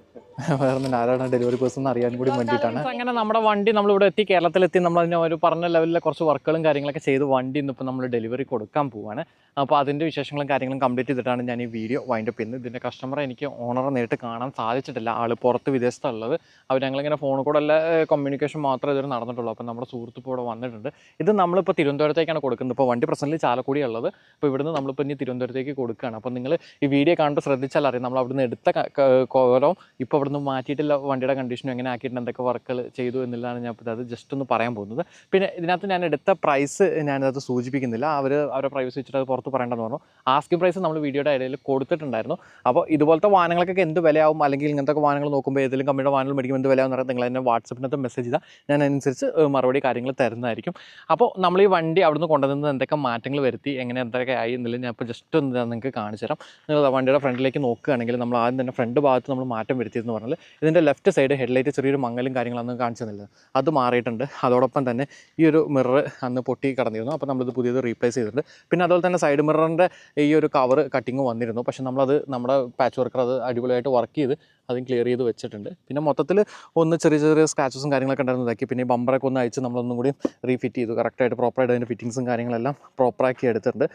വേറെ ആരാണ് ഡെലിവറി പേഴ്സൺ അറിയാൻ കൂടി വേണ്ടിയിട്ടാണ്. അങ്ങനെ നമ്മുടെ വണ്ടി നമ്മൾ ഇവിടെ എത്തി കേരളത്തിലെത്തി. നമ്മൾ അതിന് ഒരു പറഞ്ഞ ലെവലിലെ കുറച്ച് വർക്കുകളും കാര്യങ്ങളൊക്കെ ചെയ്ത് വണ്ടി ഇന്നിപ്പോൾ നമ്മൾ ഡെലിവറി കൊടുക്കാൻ പോവാണ്. അപ്പോൾ അതിന്റെ വിശേഷങ്ങളും കാര്യങ്ങളും കംപ്ലീറ്റ് ചെയ്തിട്ടാണ് ഞാൻ ഈ വീഡിയോ വൈൻഡപ്പ് ചെയ്യുന്നത്. ഇതിന്റെ കസ്റ്റമർ എനിക്ക് ഓണറെ നേരിട്ട് കാണാൻ സാധിച്ചിട്ടില്ല. ആൾ പുറത്ത് വിദേശത്തുള്ളത്. അവർ ഞങ്ങളിങ്ങനെ ഫോണിൽ കൂടെ അല്ല കമ്മ്യൂണിക്കേഷൻ മാത്രമേ ഇതുവരെ നടന്നിട്ടുള്ളൂ. അപ്പോൾ നമ്മുടെ സുഹൃത്ത് ഇപ്പോൾ ഇവിടെ വന്നിട്ടുണ്ട്. ഇത് നമ്മളിപ്പോൾ തിരുവനന്തപുരത്തേക്കാണ് കൊടുക്കുന്നത്. ഇപ്പോൾ വണ്ടി പ്രസന്റിൽ ചാലക്കുടി ഉള്ളത്. അപ്പോൾ ഇവിടുന്ന് നമ്മളിപ്പോൾ ഇനി തിരുവനന്തപുരത്തേക്ക് കൊടുക്കുകയാണ്. അപ്പോൾ നിങ്ങൾ ഈ വീഡിയോ കാണുമ്പോൾ ശ്രദ്ധിച്ചാൽ അറിയാം. നമ്മൾ അവിടുന്ന് എടുത്ത കോവലോ ഇപ്പോൾ അവിടുന്ന് മാറ്റിയിട്ടില്ല. വണ്ടിയുടെ കണ്ടീഷനും എങ്ങനെ ആക്കിയിട്ടുണ്ട് എന്തൊക്കെ വർക്കുകൾ ചെയ്തു എന്നുള്ളതാണ് ഞാൻ ഇപ്പോൾ അത് ജസ്റ്റ് ഒന്ന് പറയാൻ പോകുന്നത്. പിന്നെ ഇതിനകത്ത് ഞാൻ എടുത്ത പ്രൈസ് ഞാനത് സൂചിപ്പിക്കുന്നില്ല. അവർ അവരുടെ പ്രൈസ് വെച്ചിട്ട് അത് പുറത്ത് പറയേണ്ടെന്ന് പറഞ്ഞു. ആസ്കിംഗ് പ്രൈസ് നമ്മൾ വീഡിയോയുടെ ഇടയിൽ കൊടുത്തിട്ടുണ്ടായിരുന്നു. അപ്പോൾ ഇതുപോലത്തെ വാഹനങ്ങൾക്കൊക്കെ എന്ത് വിലയാവും? അല്ലെങ്കിൽ ഇങ്ങനത്തെ വാഹനങ്ങൾ നോക്കുമ്പോൾ ഏതെങ്കിലും കമ്പനിയുടെ വാഹനങ്ങൾ മേടിക്കുമ്പോൾ എന്ത് വിലയാവും പറയുന്നത് നിങ്ങൾ എന്നെ വാട്സപ്പിനകത്ത് മെസ്സേജ് ചെയ്താൽ ഞാൻ അതിനനുസരിച്ച് മറുപടി കാര്യങ്ങൾ തരുന്നതായിരിക്കും. അപ്പോൾ നമ്മൾ ഈ വണ്ടി അവിടുന്ന് കൊണ്ടുവന്നത് എന്തൊക്കെ മാറ്റങ്ങൾ വരുത്തി എങ്ങനെ എന്തൊക്കെ ആയി എന്നുള്ളത് ഞാൻ ഇപ്പോൾ ജസ്റ്റ് ഒന്ന് നിങ്ങൾക്ക് കാണിച്ചു തരാം നിങ്ങൾ വണ്ടിയുടെ ഫ്രണ്ടിലേക്ക് നോക്കുകയാണെങ്കിൽ നമ്മൾ ആദ്യം തന്നെ ഫ്രണ്ട് ഭാഗത്ത് നമ്മൾ മാറ്റം വരുത്തിയെന്ന് പറഞ്ഞാൽ ഇതിന്റെ ലെഫ്റ്റ് സൈഡ് ഹെഡ്ലൈറ്റ് ചെറിയൊരു മങ്ങലും കാര്യങ്ങളൊന്നും കാണിച്ചു തന്നില്ല അത് മാറിയിട്ടുണ്ട്. അതോടൊപ്പം തന്നെ ഈ ഒരു മിറർ അന്ന് പൊട്ടി കടന്നിരുന്നു. അപ്പോൾ നമ്മളിത് പുതിയത് റീപ്ലേസ് ചെയ്തിട്ടുണ്ട്. പിന്നെ അതുപോലെ തന്നെ സൈഡ് മിററിന്റെ ഈ ഒരു കവർ കട്ടിങ് വന്നിരുന്നു. പക്ഷേ നമ്മളത് നമ്മുടെ പാച്ച് വർക്കർ അത് അടിപൊളിയായിട്ട് വർക്ക് ചെയ്ത് അതും ക്ലിയർ ചെയ്ത് വെച്ചിട്ടുണ്ട്. പിന്നെ മൊത്തത്തിൽ ഒന്ന് ചെറിയ ചെറിയ സ്ക്രാച്ചസും കാര്യങ്ങളൊക്കെ ഉണ്ടായിരുന്നു. ഇതാക്കി പിന്നെ ബമ്പറൊക്കെ ഒന്ന് അയച്ച് നമ്മളൊന്നും കൂടി റീഫിറ്റ് ചെയ്തു. കറക്റ്റായിട്ട് പ്രോപ്പറായിട്ട് അതിന്റെ ഫിറ്റിങ്സും കാര്യങ്ങളെല്ലാം പ്രോപ്പറാക്കി എടുത്തിട്ടുണ്ട്.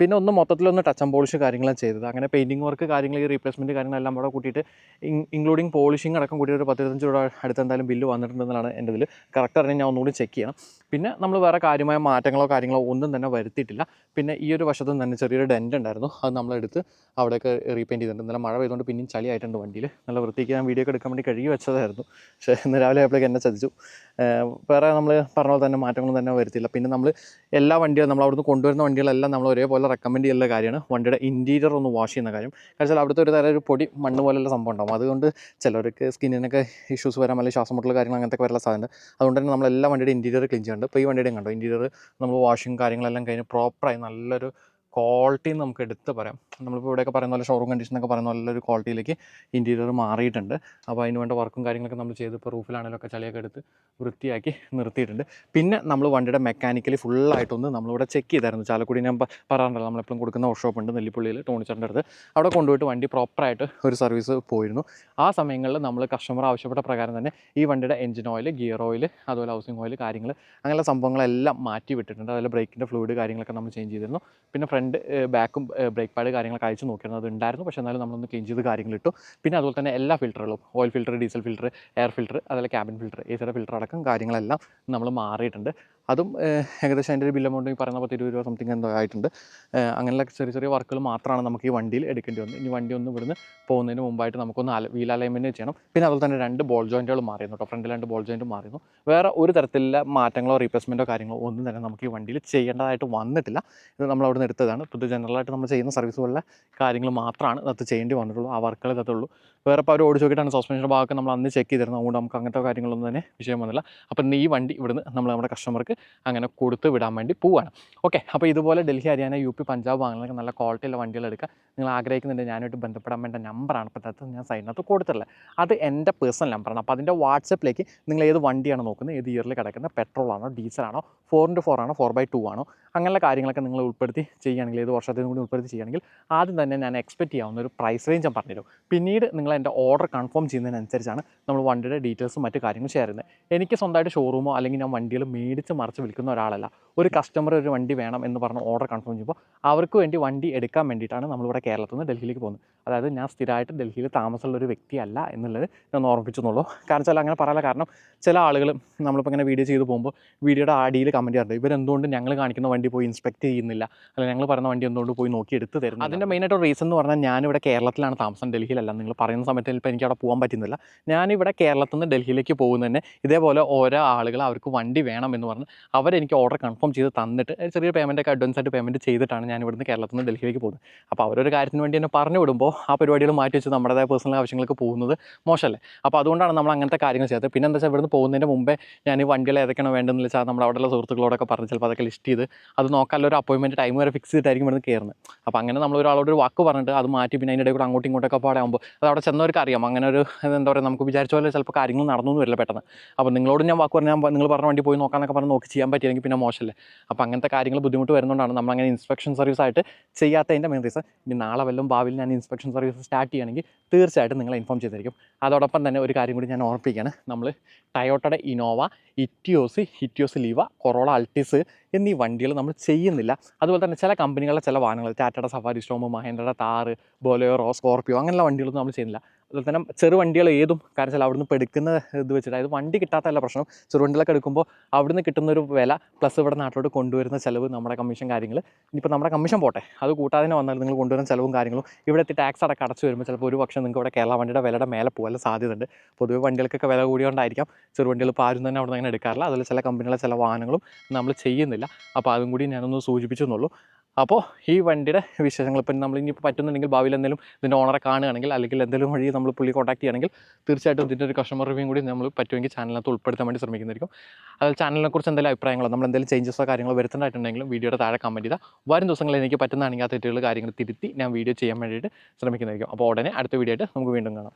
പിന്നെ ഒന്ന് മൊത്തത്തിലൊന്ന് ടച്ച് ആൻഡ് പോളിഷ് കാര്യങ്ങളും ചെയ്തത്. അങ്ങനെ പെയിന്റിങ് വർക്ക് കാര്യങ്ങൾ ഈ റീപ്ലേസ്മെന്റ് കാര്യങ്ങളെല്ലാം കൂടെ കൂട്ടിയിട്ട് ഇൻക്ലൂഡിങ് പോളിഷിംഗ് അടക്കം കൂട്ടിയിട്ട് ഒരു പത്തിരുപത്തഞ്ച് രൂപ അടുത്ത് എന്തായാലും ബില്ല് വന്നിട്ടുണ്ടെന്നാണ് എന്റെ ഇതിൽ കറക്റ്റ് അറിഞ്ഞാൽ ഞാൻ ഒന്നുകൂടി ചെക്ക് ചെയ്യണം. പിന്നെ നമ്മൾ വേറെ കാര്യമായ മാറ്റങ്ങളോ കാര്യങ്ങളോ ഒന്നും തന്നെ വരുത്തിയിട്ടില്ല. പിന്നെ ഈ ഒരു വശത്തും തന്നെ ചെറിയൊരു ഡെന്റ് ഉണ്ടായിരുന്നു. അത് നമ്മളെടുത്ത് അവിടെയൊക്കെ റീപെയിന്റ് ചെയ്തിട്ടുണ്ട്. ഇന്നലെ മഴ പെയ്തുകൊണ്ട് പിന്നെയും ചളിയായിട്ടുണ്ട് വണ്ടിയിൽ നല്ല വൃത്തിക്ക് ഞാൻ വീഡിയോ ഒക്കെ എടുക്കാൻ വേണ്ടി കഴുകി വെച്ചതായിരുന്നു. പക്ഷേ ഇന്ന് രാവിലെ ആയപ്പോഴേക്ക് എന്നെ ചതിച്ചു. വേറെ നമ്മൾ പറഞ്ഞ പോലെ തന്നെ മാറ്റങ്ങളും തന്നെ വരുത്തില്ല പിന്നെ നമ്മൾ എല്ലാ വണ്ടികളും നമ്മൾ അവിടുന്ന് കൊണ്ടുവരുന്ന വണ്ടികളെല്ലാം നമ്മൾ ഒരേപോലെ റെക്കമെൻഡ് ചെയ്യുന്ന കാര്യമാണ് വണ്ടിയുടെ ഇന്റീരിയർ ഒന്ന് വാഷ് ചെയ്യുന്ന കാര്യം. കാരണം അവിടുത്തെ ഒരു തരം ഒരു പൊടി മണ്ണ് പോലെയുള്ള സംഭവം ഉണ്ടാകും അതുകൊണ്ട് ചിലർക്ക് സ്കിന്നിനൊക്കെ ഇഷ്യൂസ് വരാം അല്ലെങ്കിൽ ശ്വാസം മുട്ടൽ കാര്യങ്ങൾ അങ്ങനത്തെ വരാനുള്ള സാധ്യത അതുകൊണ്ട് തന്നെ നമ്മൾ എല്ലാ വണ്ടിയുടെ ഇന്റീരിയർ ക്ലീൻ ചെയ്യുന്നുണ്ട് ഇപ്പോൾ ഈ വണ്ടിയുടെയും കണ്ടോ. ഇന്റീരിയർ നമ്മൾ വാഷിങ് കാര്യങ്ങളെല്ലാം കഴിഞ്ഞ് പ്രോപ്പറായി നല്ലൊരു ക്വാളിറ്റി നമുക്ക് എടുത്ത് പറയാം. നമ്മളിപ്പോൾ ഇവിടെയൊക്കെ പറയുന്ന പോലെ ഷോറൂം കണ്ടീഷൻ എന്നൊക്കെ പറയുന്ന പോലെ ഒരു ക്വാളിറ്റിയിലേക്ക് ഇന്റീരിയർ മാറിയിട്ടുണ്ട്. അപ്പോൾ അതിന് വേണ്ട വർക്കും കാര്യങ്ങളൊക്കെ നമ്മൾ ചെയ്ത് ഇപ്പോൾ റൂഫിലാണെങ്കിലും ഒക്കെ ചളിയൊക്കെ എടുത്ത് വൃത്തിയാക്കി നിർത്തിയിട്ടുണ്ട്. പിന്നെ നമ്മൾ വണ്ടിയുടെ മെക്കാനിക്കലി ഫുള്ളായിട്ടൊന്ന് നമ്മളിവിടെ ചെക്ക് ചെയ്തായിരുന്നു. ചാലക്കുടി ഞാൻ പറയാറുണ്ടല്ലോ നമ്മളെപ്പോഴും കൊടുക്കുന്ന വർക്ക്ഷോപ്പ് ഉണ്ട് നെല്ലിപ്പള്ളിയിൽ ടോണിച്ചറിന്റെ അടുത്ത്. അവിടെ കൊണ്ടുപോയിട്ട് വണ്ടി പ്രോപ്പറായിട്ട് ഒരു സർവീസ് പോയിരുന്നു. ആ സമയങ്ങളിൽ നമ്മൾ കസ്റ്റമർ ആവശ്യപ്പെട്ട പ്രകാരം തന്നെ ഈ വണ്ടിയുടെ എഞ്ചിൻ ഓയിൽ ഗിയർ ഓയിൽ അതുപോലെ ഹൗസിംഗ് ഓയിൽ കാര്യങ്ങൾ അങ്ങനെയുള്ള സംഭവങ്ങളെല്ലാം മാറ്റി വിട്ടിട്ടുണ്ട്. അതുപോലെ ബ്രേക്കിന്റെ ഫ്ലൂയിഡ് കാര്യങ്ങളൊക്കെ നമ്മൾ ചേഞ്ച് ചെയ്തിരുന്നു. പിന്നെ ഫ്രണ്ട് ബാക്കും ബ്രേക്ക് പാഡ് കാര്യങ്ങളൊക്കെ അയച്ചു നോക്കിയിരുന്നത് ഉണ്ടായിരുന്നു. പക്ഷേ എന്നാലും നമ്മളൊന്ന് ക്ലീൻ ചെയ്ത് കാര്യങ്ങൾ ഇട്ടു പിന്നെ അതുപോലെ തന്നെ എല്ലാ ഫിൽറ്ററുകളും oil filter diesel filter air filter അതുപോലെ ക്യാബിൻ ഫിൽറ്റർ എ സിയുടെ ഫിൽറ്റർ അടക്കം കാര്യങ്ങളെല്ലാം നമ്മൾ മാറിയിട്ടുണ്ട്. അതും ഏകദേശം അതിന്റെ ഒരു ബില്ല് എമൗണ്ട് ഈ പറയുന്ന പത്ത് ഇരുപത് രൂപ സംതിങ് എന്തോ ആയിട്ടുണ്ട്. അങ്ങനെയുള്ള ചെറിയ ചെറിയ വർക്കുകൾ മാത്രമാണ് നമുക്ക് ഈ വണ്ടിയിൽ എടുക്കേണ്ടി വന്നത്. ഇനി വണ്ടി ഒന്ന് ഇവിടുന്ന് പോകുന്നതിന് മുമ്പായിട്ട് നമുക്കൊന്ന് അല വീൽ അലൈൻമെന്റ് ചെയ്യണം. പിന്നെ അതുപോലെ തന്നെ രണ്ട് ബോൾ ജോയിന്റുകൾ മാറിയിരുന്നു കേട്ടോ ഫ്രണ്ടിൽ രണ്ട് ബോൾ ജോയിന്റ് മാറിയിരുന്നു. വേറെ ഒരു തരത്തിലുള്ള മാറ്റങ്ങളോ റീപ്ലേസ്മെന്റോ കാര്യങ്ങളോ ഒന്നും തന്നെ നമുക്ക് ഈ വണ്ടിയിൽ ചെയ്യേണ്ടതായിട്ട് വന്നിട്ടില്ല. ഇത് നമ്മൾ അവിടെ നിന്ന് എടുത്തതാണ്. ഇത് ജനറലായിട്ട് നമ്മൾ ചെയ്യുന്ന സർവീസ് പോലുള്ള കാര്യങ്ങൾ മാത്രമാണ് അത് ചെയ്യേണ്ടി വന്നിട്ടുള്ളൂ. ആ വർക്കുകൾ ഇതത്തുള്ളൂ വേറെ ഇപ്പോൾ അവർ ഓടിച്ച് നോക്കിയിട്ടാണ് സസ്പെൻഷന്റെ ഭാഗമൊക്കെ നമ്മൾ അന്ന് ചെക്ക് ചെയ്തിരുന്നത്. അതുകൊണ്ട് നമുക്ക് അങ്ങനത്തെ കാര്യങ്ങളൊന്നും തന്നെ വിഷയം വന്നില്ല അപ്പോൾ ഇന്ന് ഈ വണ്ടി ഇവിടുന്ന് നമ്മൾ നമ്മുടെ കസ്റ്റമർക്ക് അങ്ങനെ കൊടുത്ത് വിടാൻ വേണ്ടി പോവുകയാണ് ഓക്കെ അപ്പോൾ ഇതുപോലെ ഡൽഹി ഹരിയാന യു പി പഞ്ചാബ് ഭാഗങ്ങളിലൊക്കെ നല്ല ക്വാളിറ്റിയുള്ള വണ്ടികൾ എടുക്കുക നിങ്ങൾ ആഗ്രഹിക്കുന്നുണ്ട്. ഞാനായിട്ട് ബന്ധപ്പെടാൻ വേണ്ട നമ്പറാണ് ഇപ്പോൾ അത് ഞാൻ സൈഡിനകത്ത് കൊടുത്തിട്ടുള്ളത് അത് എന്റെ പേഴ്സണൽ നമ്പറാണ് അപ്പോൾ അതിന്റെ വാട്സപ്പിലേക്ക് നിങ്ങൾ ഏത് വണ്ടിയാണ് നോക്കുന്നത് ഏത് ഇയറിൽ കിടക്കുന്നത് പെട്രോളാണോ ഡീസലാണോ ഫോർ ഇന്റു ഫോർ ആണോ ഫോർ ബൈ ടു ആണോ അങ്ങനെയുള്ള കാര്യങ്ങളൊക്കെ നിങ്ങൾ ഉൾപ്പെടുത്തി ചെയ്യുകയാണെങ്കിൽ ഏത് വർഷത്തിനും കൂടി ഉൾപ്പെടുത്തി ചെയ്യുകയാണെങ്കിൽ ആദ്യം തന്നെ ഞാൻ എക്സ്പെക്റ്റ് ചെയ്യാവുന്ന ഒരു പ്രൈസ് റേഞ്ച് ഞാൻ പറഞ്ഞുതരും. പിന്നീട് നിങ്ങൾ എന്റെ ഓർഡർ കൺഫേം ചെയ്യുന്നതിനനുസരിച്ചാണ് നമ്മൾ വണ്ടിയുടെ ഡീറ്റെയിൽസും മറ്റു കാര്യങ്ങളും ഷെയർ ചെയ്യുന്നത്. എനിക്ക് സ്വന്തമായിട്ട് ഷോറൂമോ അല്ലെങ്കിൽ ഞാൻ വണ്ടികൾ മേടിച്ച് മറിച്ച് വിൽക്കുന്ന ഒരാളല്ല. ഒരു കസ്റ്റമർ ഒരു വണ്ടി വേണം എന്ന് പറഞ്ഞ് ഓർഡർ കൺഫേം ചെയ്യുമ്പോൾ അവർക്ക് വേണ്ടി വണ്ടി എടുക്കാൻ വേണ്ടിയിട്ടാണ് നമ്മളിവിടെ കേരളത്തിൽ നിന്ന് ഡൽഹിയിലേക്ക് പോകുന്നത്. അതായത് ഞാൻ സ്ഥിരമായിട്ട് ഡൽഹിയിൽ താമസമുള്ള ഒരു വ്യക്തിയല്ല എന്നുള്ളത് ഞാൻ ഓർമ്മിപ്പിച്ചെന്നുള്ളൂ. കാരണം വെച്ചാൽ അങ്ങനെ പറയാനുള്ള കാരണം ചില ആളുകൾ നമ്മളിപ്പോൾ ഇങ്ങനെ വീഡിയോ ചെയ്ത് പോകുമ്പോൾ വീഡിയോയുടെ അടിയിൽ കമന്റ് ചെയ്യാറുണ്ട്. ഇവരെന്തുകൊണ്ട് ഞങ്ങൾ കാണിക്കുന്ന വണ്ടി പോയി ഇൻസ്പെക്ട് ചെയ്യുന്നില്ല. അല്ലെങ്കിൽ ഞങ്ങൾ പറയുന്ന വണ്ടി ഒന്നുകൊണ്ട് പോയി നോക്കി എടുത്ത് തരുന്നു അതിന്റെ മെയിനായിട്ട് റീസൺ എന്ന് പറഞ്ഞാൽ ഞാനിവിടെ കേരളത്തിലാണ് താമസം ഡൽഹിയിലല്ല. നിങ്ങൾ പറയുന്ന സമയത്ത് ഇപ്പോൾ എനിക്ക് അവിടെ പോകാൻ പറ്റുന്നില്ല. ഞാനിവിടെ കേരളത്തിൽ നിന്ന് ഡൽഹിയിലേക്ക് പോകുന്നതന്നെ ഇതേപോലെ ഓരോ ആളുകൾ അവർക്ക് വണ്ടി വേണം എന്ന് പറഞ്ഞ് അവരെനിക്ക് ഓർഡർ കൺഫേം ചെയ്ത് തന്നിട്ട് ചെറിയ പേയ്മെന്റ് ഒക്കെ അഡ്വാൻസ് ആയിട്ട് പേയ്മെന്റ് ചെയ്തിട്ടാണ് ഞാൻ ഇവിടുന്ന് കേരളത്തിൽ നിന്ന് ഡൽഹിയിലേക്ക് പോകുന്നത്. അപ്പോൾ അവരൊരു കാര്യത്തിന് വേണ്ടി എന്നെ പറഞ്ഞു വിടുമ്പോൾ ആ പരിപാടികൾ മാറ്റി വെച്ച് നമ്മുടേതായ പേഴ്സണൽ ആവശ്യങ്ങൾക്ക് പോകുന്നത് മോശമല്ലേ? അപ്പോൾ അതുകൊണ്ടാണ് നമ്മൾ അങ്ങനത്തെ കാര്യങ്ങൾ ചെയ്തത് പിന്നെ എന്താ വെച്ചാൽ ഇവിടുന്ന് പോകുന്നതിന് മുമ്പേ ഞാൻ വണ്ടികൾ ഏതൊക്കെയാണ് വേണ്ടതെന്ന് വെച്ചാൽ നമ്മൾ അവിടെയുള്ള സുഹൃത്തുക്കളോടൊക്കെ പറഞ്ഞ് ചിലപ്പോൾ അതൊക്കെ ലിസ്റ്റ് ചെയ്ത് അത് നോക്കാനുള്ള ഒരു അപ്പോയിൻമെന്റ് ടൈം വരെ ഫിക്സ് ചെയ്തിട്ടായിരിക്കും ഇവിടുന്ന് കയറുന്നത് അപ്പോൾ അങ്ങനെ നമ്മൾ ഒരാളോട് ഒരു വാക്ക് പറഞ്ഞിട്ട് അത് മാറ്റി പിന്നെ അതിന്റെ കൂടെ അങ്ങോട്ടും ഇങ്ങോട്ടൊക്കെ പാടാകുമ്പോൾ അത് അവിടെ ചെന്നവർക്ക് അറിയാം. അങ്ങനെ ഒരു എന്താ പറയുക നമുക്ക് വിചാരിച്ച പോലെ ചിലപ്പോൾ കാര്യങ്ങൾ നടന്നു വരില്ല പെട്ടെന്ന്. അപ്പോൾ നിങ്ങളോട് ഞാൻ വാക്ക് പറഞ്ഞാൽ നിങ്ങൾ പറഞ്ഞ വണ്ടി പോയി നോക്കാനൊക്കെ പറഞ്ഞ് നോക്കി ചെയ്യാൻ പറ്റിയെങ്കിൽ പിന്നെ മോശമല്ലേ? അപ്പോൾ അങ്ങനത്തെ കാര്യങ്ങൾ ബുദ്ധിമുട്ട് വരുന്നതുകൊണ്ടാണ് നമ്മൾ അങ്ങനെ ഇൻസ്പെക്ഷൻ സർവീസ് ആയിട്ട് ചെയ്യാത്തതിന്റെ മെയിൻ റീസൺ ഇനി നാളെ വല്ലതും ഭാവിയിൽ ഞാൻ ഇൻസ്പെക്ഷൻ സർവീസ് സ്റ്റാർട്ട് ചെയ്യുകയാണെങ്കിൽ തീർച്ചയായിട്ടും നിങ്ങളെ ഇൻഫോം ചെയ്തിരിക്കും അതോടൊപ്പം തന്നെ ഒരു കാര്യം കൂടി ഞാൻ ഓർപ്പിക്കുകയാണ്. നമ്മൾ ടയോട്ടയുടെ Innova Etios Etios Liva Corolla Altis എന്നീ വണ്ടികൾ നമ്മൾ ചെയ്യുന്നില്ല. അതുപോലെ തന്നെ ചില കമ്പനികളുടെ ചില വാഹനങ്ങൾ ടാറ്റയുടെ സഫാരി സ്റ്റോം മഹേന്ദ്രയുടെ താറ് ബൊലേറോ സ്കോർപ്പിയോ അങ്ങനെയുള്ള വണ്ടികളൊന്നും നമ്മൾ ചെയ്യുന്നില്ല. അതുപോലെ തന്നെ ചെറു വണ്ടികൾ ഏതും കാരണം വെച്ചാൽ അവിടുന്ന് എടുക്കുന്ന ഇത് വെച്ചിട്ട് അതായത് വണ്ടി കിട്ടാത്തതല്ല പ്രശ്നം. ചെറുവണ്ടികളൊക്കെ എടുക്കുമ്പോൾ അവിടുന്ന് കിട്ടുന്ന ഒരു വില പ്ലസ് ഇവിടെ നാട്ടിലോട്ട് കൊണ്ടുവരുന്ന ചിലവ് നമ്മുടെ കമ്മീഷൻ കാര്യങ്ങൾ. ഇനിയിപ്പോൾ നമ്മുടെ കമ്മീഷൻ പോട്ടെ. അത് കൂട്ടാതെ തന്നെ വന്നാൽ നിങ്ങൾ കൊണ്ടുവരുന്ന ചിലവും കാര്യങ്ങളും. ഇവിടെ എത്തി ടാക്സ് അടക്കം അടച്ചു വരുമ്പോൾ ചിലപ്പോൾ ഒരു പക്ഷേ നിങ്ങൾക്ക് ഇവിടെ കേരള വണ്ടിയുടെ വിലയുടെ മേലെ പോകാൻ സാധ്യതയുണ്ട്. പൊതുവെ വണ്ടികൾക്കൊക്കെ വില കൂടിയോണ്ടായിരിക്കാം ചെറു വണ്ടികൾ ഇപ്പോൾ ആരും തന്നെ അവിടെ അങ്ങനെ എടുക്കാറില്ല. അതുപോലെ ചില കമ്പനികളെ ചില വാഹനങ്ങളും നമ്മൾ ചെയ്യുന്നില്ല. അപ്പോൾ അതും കൂടി ഞാനൊന്ന് സൂചിപ്പിച്ചു എന്നുള്ളൂ അപ്പോൾ ഈ വണ്ടിയുടെ വിശേഷങ്ങൾ ഇപ്പം നമ്മൾ ഇനിയിപ്പോൾ പറ്റുന്നുണ്ടെങ്കിൽ ഭാവിയിൽ എന്തെങ്കിലും ഇതിന്റെ ഓണറെ കാണുകയാണെങ്കിൽ അല്ലെങ്കിൽ എന്തെങ്കിലും വഴി നമ്മൾ പുള്ളി കോൺടാക്ട് ചെയ്യുകയാണെങ്കിൽ തീർച്ചയായിട്ടും ഇതിന്റെ ഒരു കസ്റ്റമർ റിവ്യൂ കൂടി നമ്മൾ പറ്റുമെങ്കിൽ ചാനലിനകത്ത് ഉൾപ്പെടുത്താൻ വേണ്ടി ശ്രമിക്കുന്നതായിരിക്കും. അതിൽ ചാനലിനെക്കുറിച്ച് എന്തെങ്കിലും അഭിപ്രായങ്ങളോ നമ്മൾ എന്തെങ്കിലും ചേഞ്ചസോ കാര്യങ്ങളോ വരുത്തേണ്ടതായിട്ടുണ്ടെങ്കിലും വീഡിയോയുടെ താഴെ കമന്റ് ചെയ്താൽ വരും ദിവസങ്ങളിൽ എനിക്ക് പറ്റുന്നതാണെങ്കിൽ ആ തെറ്റുകൾ കാര്യങ്ങൾ തിരുത്തി ഞാൻ വീഡിയോ ചെയ്യാൻ വേണ്ടിയിട്ട് ശ്രമിക്കുന്നതായിരിക്കും. അപ്പോൾ ഉടനെ അടുത്ത വീഡിയോ ആയിട്ട് നമുക്ക് വീണ്ടും കാണാം.